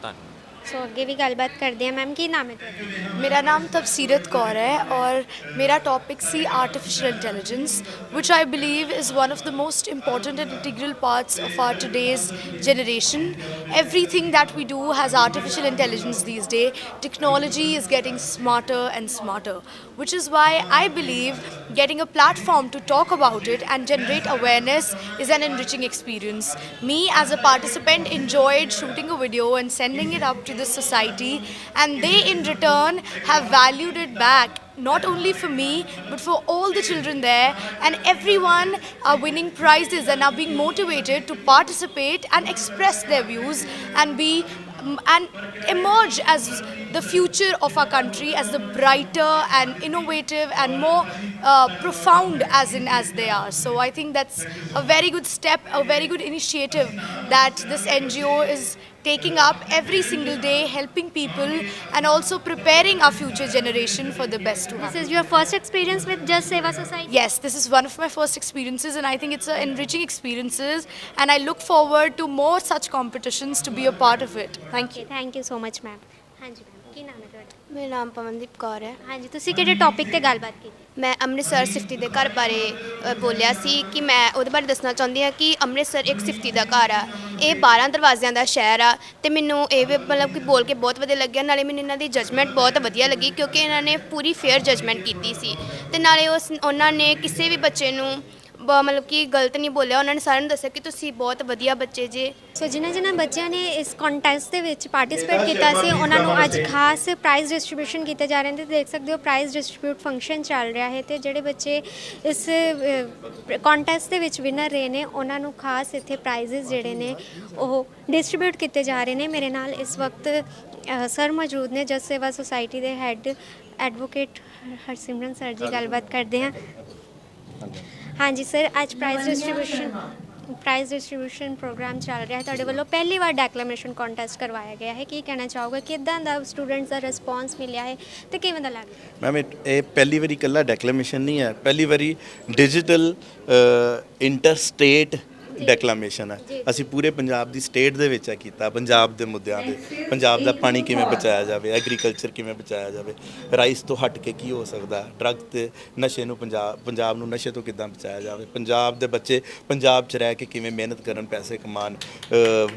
ਧੰਨਵਾਦ। ਸੋ ਅੱਗੇ ਵੀ ਗੱਲਬਾਤ ਕਰਦੇ ਆ ਮੈਮ ਕੀ ਨਾਮ ਹੈ ਤੁਹਾਡਾ ਮੇਰਾ ਨਾਮ ਤਫਸੀਰਤ ਕੌਰ ਹੈ ਔਰ ਮੇਰਾ topic C artificial which I believe is one of the most important and integral parts of our today's generation. Everything that we do has artificial intelligence these days. Technology is getting smarter and smarter, which is why I believe getting a platform to talk about it and generate awareness is an enriching experience. Me as a participant enjoyed shooting a video and sending it up to society and they in return have valued it back not only for me but for all the children there. And everyone are winning prizes and are being motivated to participate and express their views and be um, and emerge as the future of our country as the brighter and innovative and more uh, profound as in as they are. So i think that's a very good step a very good initiative that this ngo is taking up every single day, helping people, and also preparing our future generation for the best to This happen. is your first experience with Just Seva Society? Yes, this is one of my first experiences, and I think it's an enriching experiences, and I look forward to more such competitions to be a part of it. Thank you. Thank you so much ma'am ਹਾਂਜੀ ma'am ਕੀ ਨਾਮ ਹੈ ਤੁਹਾਡਾ ਮੇਰਾ ਨਾਮ ਪਵਨਦੀਪ ਕੌਰ ਹੈ ਹਾਂਜੀ ਤੁਸੀਂ ਕਿਹੜੇ ਟੌਪਿਕ ਤੇ ਗੱਲਬਾਤ ਕੀਤੀ ਮੈਂ ਅੰਮ੍ਰਿਤਸਰ ਸਿਫਤੀ ਦੇ ਘਰ ਬਾਰੇ ਅ, ਬੋਲਿਆ ਸੀ ਕਿ ਮੈਂ ਉਹਦੇ ਬਾਰੇ ਦੱਸਣਾ ਚਾਹੁੰਦੀ ਹਾਂ ਕਿ ਅੰਮ੍ਰਿਤਸਰ ਇੱਕ ਸਿਫਤੀ ਦਾ ਘਰ ਆ। ਇਹ 12 ਦਰਵਾਜ਼ਿਆਂ ਦਾ ਸ਼ਹਿਰ ਆ ਤੇ ਮੈਨੂੰ ਇਹ ਵੀ ਮਤਲਬ ਕਿ ਬੋਲ ਕੇ ਬਹੁਤ ਵਧੀਆ ਲੱਗਿਆ। ਨਾਲੇ ਮੈਨੂੰ ਇਹਨਾਂ ਦੀ ਜਜਮੈਂਟ ਬਹੁਤ ਵਧੀਆ ਲੱਗੀ ਕਿਉਂਕਿ ਇਹਨਾਂ ਨੇ ਪੂਰੀ ਫੇਅਰ ਜਜਮੈਂਟ ਕੀਤੀ ਸੀ। ਤੇ ਨਾਲੇ ਉਸ ਉਹਨਾਂ ਨੇ ਕਿਸੇ ਵੀ ਬੱਚੇ ਨੂੰ ਬ- ਮਤਲਬ ਕਿ ਗਲਤ ਨਹੀਂ ਬੋਲਿਆ। ਉਹਨਾਂ ਨੇ ਸਾਰਿਆਂ ਨੂੰ ਦੱਸਿਆ ਕਿ ਤੁਸੀਂ ਬਹੁਤ ਵਧੀਆ ਬੱਚੇ ਜੇ। ਸੋ ਜਿਨ੍ਹਾਂ ਜਿਨ੍ਹਾਂ ਬੱਚਿਆਂ ਨੇ ਇਸ ਕੰਟੈਸਟ ਦੇ ਵਿੱਚ ਪਾਰਟਿਸਿਪੇਟ ਕੀਤਾ ਸੀ ਉਹਨਾਂ ਨੂੰ ਅੱਜ ਖਾਸ ਪ੍ਰਾਈਜ਼ ਡਿਸਟ੍ਰੀਬਿਊਸ਼ਨ ਕੀਤੇ ਜਾ ਰਹੇ ਨੇ। ਤੇ ਦੇਖ ਸਕਦੇ ਹੋ ਪ੍ਰਾਈਜ਼ ਡਿਸਟ੍ਰੀਬਿਊਟ ਫੰਕਸ਼ਨ ਚੱਲ ਰਿਹਾ ਹੈ ਤੇ ਜਿਹੜੇ ਬੱਚੇ ਇਸ ਕੰਟੈਸਟ ਦੇ ਵਿੱਚ ਵਿਨਰ ਰਹੇ ਨੇ ਉਹਨਾਂ ਨੂੰ ਖਾਸ ਇੱਥੇ ਪ੍ਰਾਈਜ਼ਸ ਜਿਹੜੇ ਨੇ ਉਹ ਡਿਸਟ੍ਰੀਬਿਊਟ ਕੀਤੇ ਜਾ ਰਹੇ ਨੇ। ਮੇਰੇ ਨਾਲ ਇਸ ਵਕਤ ਅ, ਸਰ ਮੌਜੂਦ ਨੇ ਜਸ ਸੇਵਾ ਸੁਸਾਇਟੀ ਦੇ ਹੈੱਡ ਐਡਵੋਕੇਟ ਹਰਸਿਮਰਨ ਸਰ ਜੀ ਗੱਲਬਾਤ ਕਰਦੇ ਹਾਂ। ਹਾਂਜੀ ਸਰ ਅੱਜ prize distribution prize distribution programme ਚੱਲ ਰਿਹਾ ਹੈ। ਤੁਹਾਡੇ ਵੱਲੋਂ ਪਹਿਲੀ ਵਾਰ ਡੈਕਲੇਮੇਸ਼ਨ ਕੰਟੈਸਟ ਕਰਵਾਇਆ ਗਿਆ ਹੈ। ਕੀ ਕਹਿਣਾ ਚਾਹੋਗੇ? ਕਿਦਾਂ ਦਾ ਸਟੂਡੈਂਟਸ ਦਾ ਰਿਸਪੌਂਸ ਮਿਲਿਆ ਹੈ ਤੇ ਕਿਵੇਂ ਦਾ ਲੱਗ ਰਿਹਾ ਮੈਮ ਇਹ ਇਹ ਪਹਿਲੀ ਵਾਰੀ ਇਕੱਲਾ ਡੈਕਲੇਮੇਸ਼ਨ ਨਹੀਂ ਹੈ। ਪਹਿਲੀ ਵਾਰੀ ਡਿਜੀਟਲ ਇੰਟਰ ਸਟੇਟ ਡੈਕਲੇਮੇਸ਼ਨ ਹੈ। ਅਸੀਂ ਪੂਰੇ ਪੰਜਾਬ ਦੀ ਸਟੇਟ ਦੇ ਵਿੱਚ ਇਹ ਕੀਤਾ ਪੰਜਾਬ ਦੇ ਮੁੱਦਿਆਂ ਤੇ। ਪੰਜਾਬ ਦਾ ਪਾਣੀ ਕਿਵੇਂ ਬਚਾਇਆ ਜਾਵੇ ਐਗਰੀਕਲਚਰ ਕਿਵੇਂ ਬਚਾਇਆ ਜਾਵੇ ਰਾਈਸ ਤੋਂ ਹਟ ਕੇ ਕੀ ਹੋ ਸਕਦਾ ਡਰੱਗ ਤੇ ਨਸ਼ੇ ਨੂੰ ਪੰਜਾਬ ਪੰਜਾਬ ਨੂੰ ਨਸ਼ੇ ਤੋਂ ਕਿੱਦਾਂ ਬਚਾਇਆ ਜਾਵੇ? ਪੰਜਾਬ ਦੇ ਬੱਚੇ ਪੰਜਾਬ 'ਚ ਰਹਿ ਕੇ ਕਿਵੇਂ ਮਿਹਨਤ ਕਰਨ ਪੈਸੇ ਕਮਾਉਣ?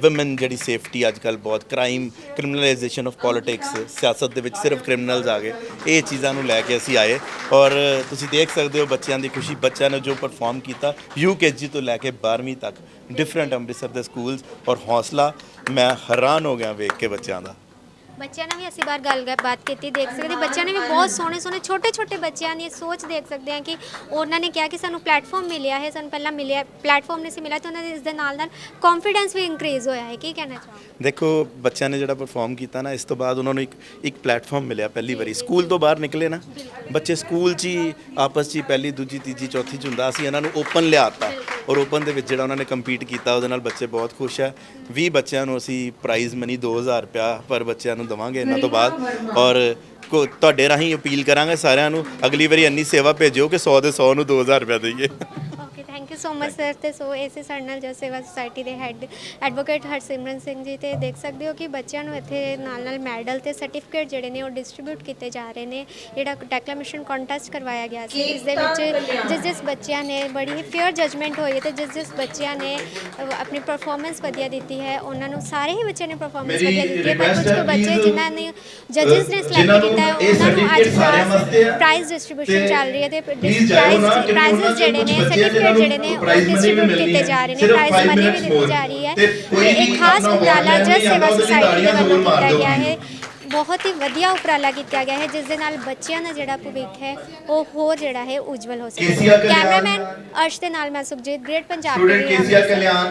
ਔਮਨ ਜਿਹੜੀ ਸੇਫਟੀ ਅੱਜ ਕੱਲ ਬਹੁਤ ਕ੍ਰਾਈਮ ਕ੍ਰਿਮੀਨਲਾਈਜੇਸ਼ਨ ਆਫ ਪੋਲਿਟਿਕਸ ਸਿਆਸਤ ਦੇ ਵਿੱਚ ਸਿਰਫ ਕ੍ਰਿਮੀਨਲਸ ਆ ਗਏ। ਇਹ ਚੀਜ਼ਾਂ ਨੂੰ ਲੈ ਕੇ ਅਸੀਂ ਆਏ। ਔਰ ਤੁਸੀਂ ਦੇਖ ਸਕਦੇ ਹੋ ਬੱਚਿਆਂ ਦੀ ਖੁਸ਼ੀ ਬੱਚਿਆਂ ਨੇ ਜੋ ਪਰਫਾਰਮ ਕੀਤਾ ਯੂਕੇਜੀ ਤੋਂ ਲੈ ਕੇ 12ਵੀਂ ਤੱਕ ਡਿਫਰੈਂਟ ਅੰਮ੍ਰਿਤਸਰ ਦੇ ਸਕੂਲਸ ਔਰ ਹੌਸਲਾ ਮੈਂ ਹੈਰਾਨ ਹੋ ਗਿਆ ਵੇਖ ਕੇ ਬੱਚਿਆਂ ਦਾ। ਬੱਚਿਆਂ ਨਾਲ ਵੀ ਅਸੀਂ ਬਾਰ ਗੱਲਬਾਤ ਕੀਤੀ ਦੇਖ ਸਕਦੇ ਬੱਚਿਆਂ ਨੇ ਵੀ ਬਹੁਤ ਸੋਹਣੇ ਸੋਹਣੇ ਛੋਟੇ ਛੋਟੇ ਬੱਚਿਆਂ ਦੀ ਸੋਚ ਦੇਖ ਸਕਦੇ ਹਾਂ ਕਿ ਉਹਨਾਂ ਨੇ ਕਿਹਾ ਕਿ ਸਾਨੂੰ ਪਲੇਟਫਾਰਮ ਮਿਲਿਆ ਹੈ ਸਾਨੂੰ ਪਹਿਲਾਂ ਮਿਲਿਆ ਪਲੇਟਫਾਰਮ ਨਹੀਂ ਸੀ ਮਿਲਿਆ ਤੇ ਉਹਨਾਂ ਦੇ ਇਸ ਦੇ ਨਾਲ ਨਾਲ ਕੌਨਫੀਡੈਂਸ ਵੀ ਇੰਕਰੀਜ਼ ਹੋਇਆ ਹੈ। ਕੀ ਕਹਿਣਾ ਚਾਹੋਗੇ? ਦੇਖੋ ਬੱਚਿਆਂ ਨੇ ਜਿਹੜਾ ਪਰਫਾਰਮ ਕੀਤਾ ਨਾ ਇਸ ਤੋਂ ਬਾਅਦ ਉਹਨਾਂ ਨੂੰ ਇੱਕ ਇੱਕ ਪਲੇਟਫਾਰਮ ਮਿਲਿਆ ਪਹਿਲੀ ਵਾਰੀ। ਸਕੂਲ ਤੋਂ ਬਾਹਰ ਨਿਕਲੇ ਨਾ ਬੱਚੇ ਸਕੂਲ 'ਚ ਹੀ ਆਪਸ 'ਚ ਹੀ ਪਹਿਲੀ ਦੂਜੀ ਤੀਜੀ ਚੌਥੀ 'ਚ ਹੁੰਦਾ ਸੀ ਇਹਨਾਂ ਨੂੰ ਓਪਨ ਲਿਆਤਾ ਔਰ ਓਪਨ ਦੇ ਵਿੱਚ ਜਿਹੜਾ ਉਹਨਾਂ ਨੇ ਕੰਪੀਟ ਕੀਤਾ, ਉਹਦੇ ਨਾਲ ਬੱਚੇ ਬਹੁਤ ਖੁਸ਼ ਹੈ 20 ਬੱਚਿਆਂ ਨੂੰ ਅਸੀਂ ਪ੍ਰਾਈਜ਼ ਮਨੀ 2000 ਰੁਪਇਆ ਪਰ ਬੱਚਿਆਂ ਨੂੰ ਦਵਾਂਗੇ ਇਹਨਾਂ ਤੋਂ ਬਾਅਦ। ਔਰ ਕੋ- ਤੁਹਾਡੇ ਰਾਹੀਂ ਅਪੀਲ ਕਰਾਂਗੇ ਸਾਰਿਆਂ ਨੂੰ, ਅਗਲੀ ਵਾਰੀ ਇੰਨੀ ਸੇਵਾ ਭੇਜਿਓ ਕਿ 100 ਦੇ 100 ਨੂੰ 2000 ਰੁਪਇਆ ਦੇਈਏ। ਯੂ ਸੋ ਮਚ ਸਰ ਤੇ ਸੋ ਇਸੇ ਸਾਡੇ ਨਾਲ ਜਸ ਸੇਵਾ ਸੁਸਾਇਟੀ ਦੇ ਹੈੱਡ ਐਡਵੋਕੇਟ ਹਰਸਿਮਰਨ ਸਿੰਘ ਜੀ ਤੇ ਦੇਖ ਸਕਦੇ ਹੋ ਕਿ ਬੱਚਿਆਂ ਨੂੰ ਇੱਥੇ ਨਾਲ ਨਾਲ ਮੈਡਲ ਤੇ ਸਰਟੀਫਿਕੇਟ ਜਿਹੜੇ ਨੇ ਉਹ ਡਿਸਟ੍ਰੀਬਿਊਟ ਕੀਤੇ ਜਾ ਰਹੇ ਨੇ। ਜਿਹੜਾ ਡੈਕਲੇਮੇਸ਼ਨ ਕੰਟੈਸਟ ਕਰਵਾਇਆ ਗਿਆ ਸੀ ਇਸ ਦੇ ਵਿੱਚ ਜਿਸ ਜਿਸ ਬੱਚਿਆਂ ਨੇ ਬੜੀ ਹੀ ਫੇਅਰ ਜਜਮੈਂਟ ਹੋਈ ਹੈ ਤੇ ਜਿਸ ਜਿਸ ਬੱਚਿਆਂ ਨੇ ਆਪਣੀ ਪਰਫਾਰਮੈਂਸ ਵਧੀਆ ਦਿੱਤੀ ਹੈ ਉਹਨਾਂ ਨੂੰ ਸਾਰੇ ਹੀ ਬੱਚਿਆਂ ਨੇ ਪਰਫਾਰਮੈਂਸ ਵਧੀਆ ਦਿੱਤੀ ਹੈ। ਪਰ ਕੁਝ ਕੁ ਬੱਚੇ ਜਿਨ੍ਹਾਂ ਨੇ ਜਜਸ ਨੇ ਸਿਲੈਕਟ ਕੀਤਾ ਹੈ ਉਹਨਾਂ ਨੂੰ ਅੱਜ ਪ੍ਰਾਈਜ਼ ਡਿਸਟ੍ਰੀਬਿਊਸ਼ਨ ਚੱਲ ਰਹੀ ਹੈ ਤੇ ਪ੍ਰਾਈਜ਼ ਜਿਹੜੇ ਨੇ ਸਰਟੀਫਿਕੇਟ ਜਿਹੜੇ ਨੇ ਉਹ ਡਿਸਟ੍ਰੀਬਿਊਟ ਕੀਤੇ ਜਾ ਰਹੇ ਨੇ ਪ੍ਰਾਈਜ਼ ਮਨੀ ਵੀ ਦਿੱਤੀ ਜਾ ਰਹੀ ਹੈ ਤੇ ਇੱਕ ਖਾਸ ਉਪਰਾਲਾ ਜਸ ਸੇਵਾ ਸੁਸਾਇਟੀ ਦੇ ਵੱਲੋਂ ਕੀਤਾ ਗਿਆ ਹੈ ਬਹੁਤ ਹੀ ਵਧੀਆ ਉਪਰਾਲਾ ਕੀਤਾ ਗਿਆ ਹੈ ਜਿਸ ਦੇ ਨਾਲ ਬੱਚਿਆਂ ਦਾ ਜਿਹੜਾ ਭਵਿੱਖ ਹੈ ਉਹ ਹੋਰ ਜਿਹੜਾ ਹੈ ਉਜਵਲ ਹੋ ਸਕੇ ਕੈਮਰਾਮੈਨ ਅਰਸ਼ ਦੇ ਨਾਲ ਮੈਂ Sukhjit great Punjab student TV ਕੇਸੀਆ ਕਲਿਆਣ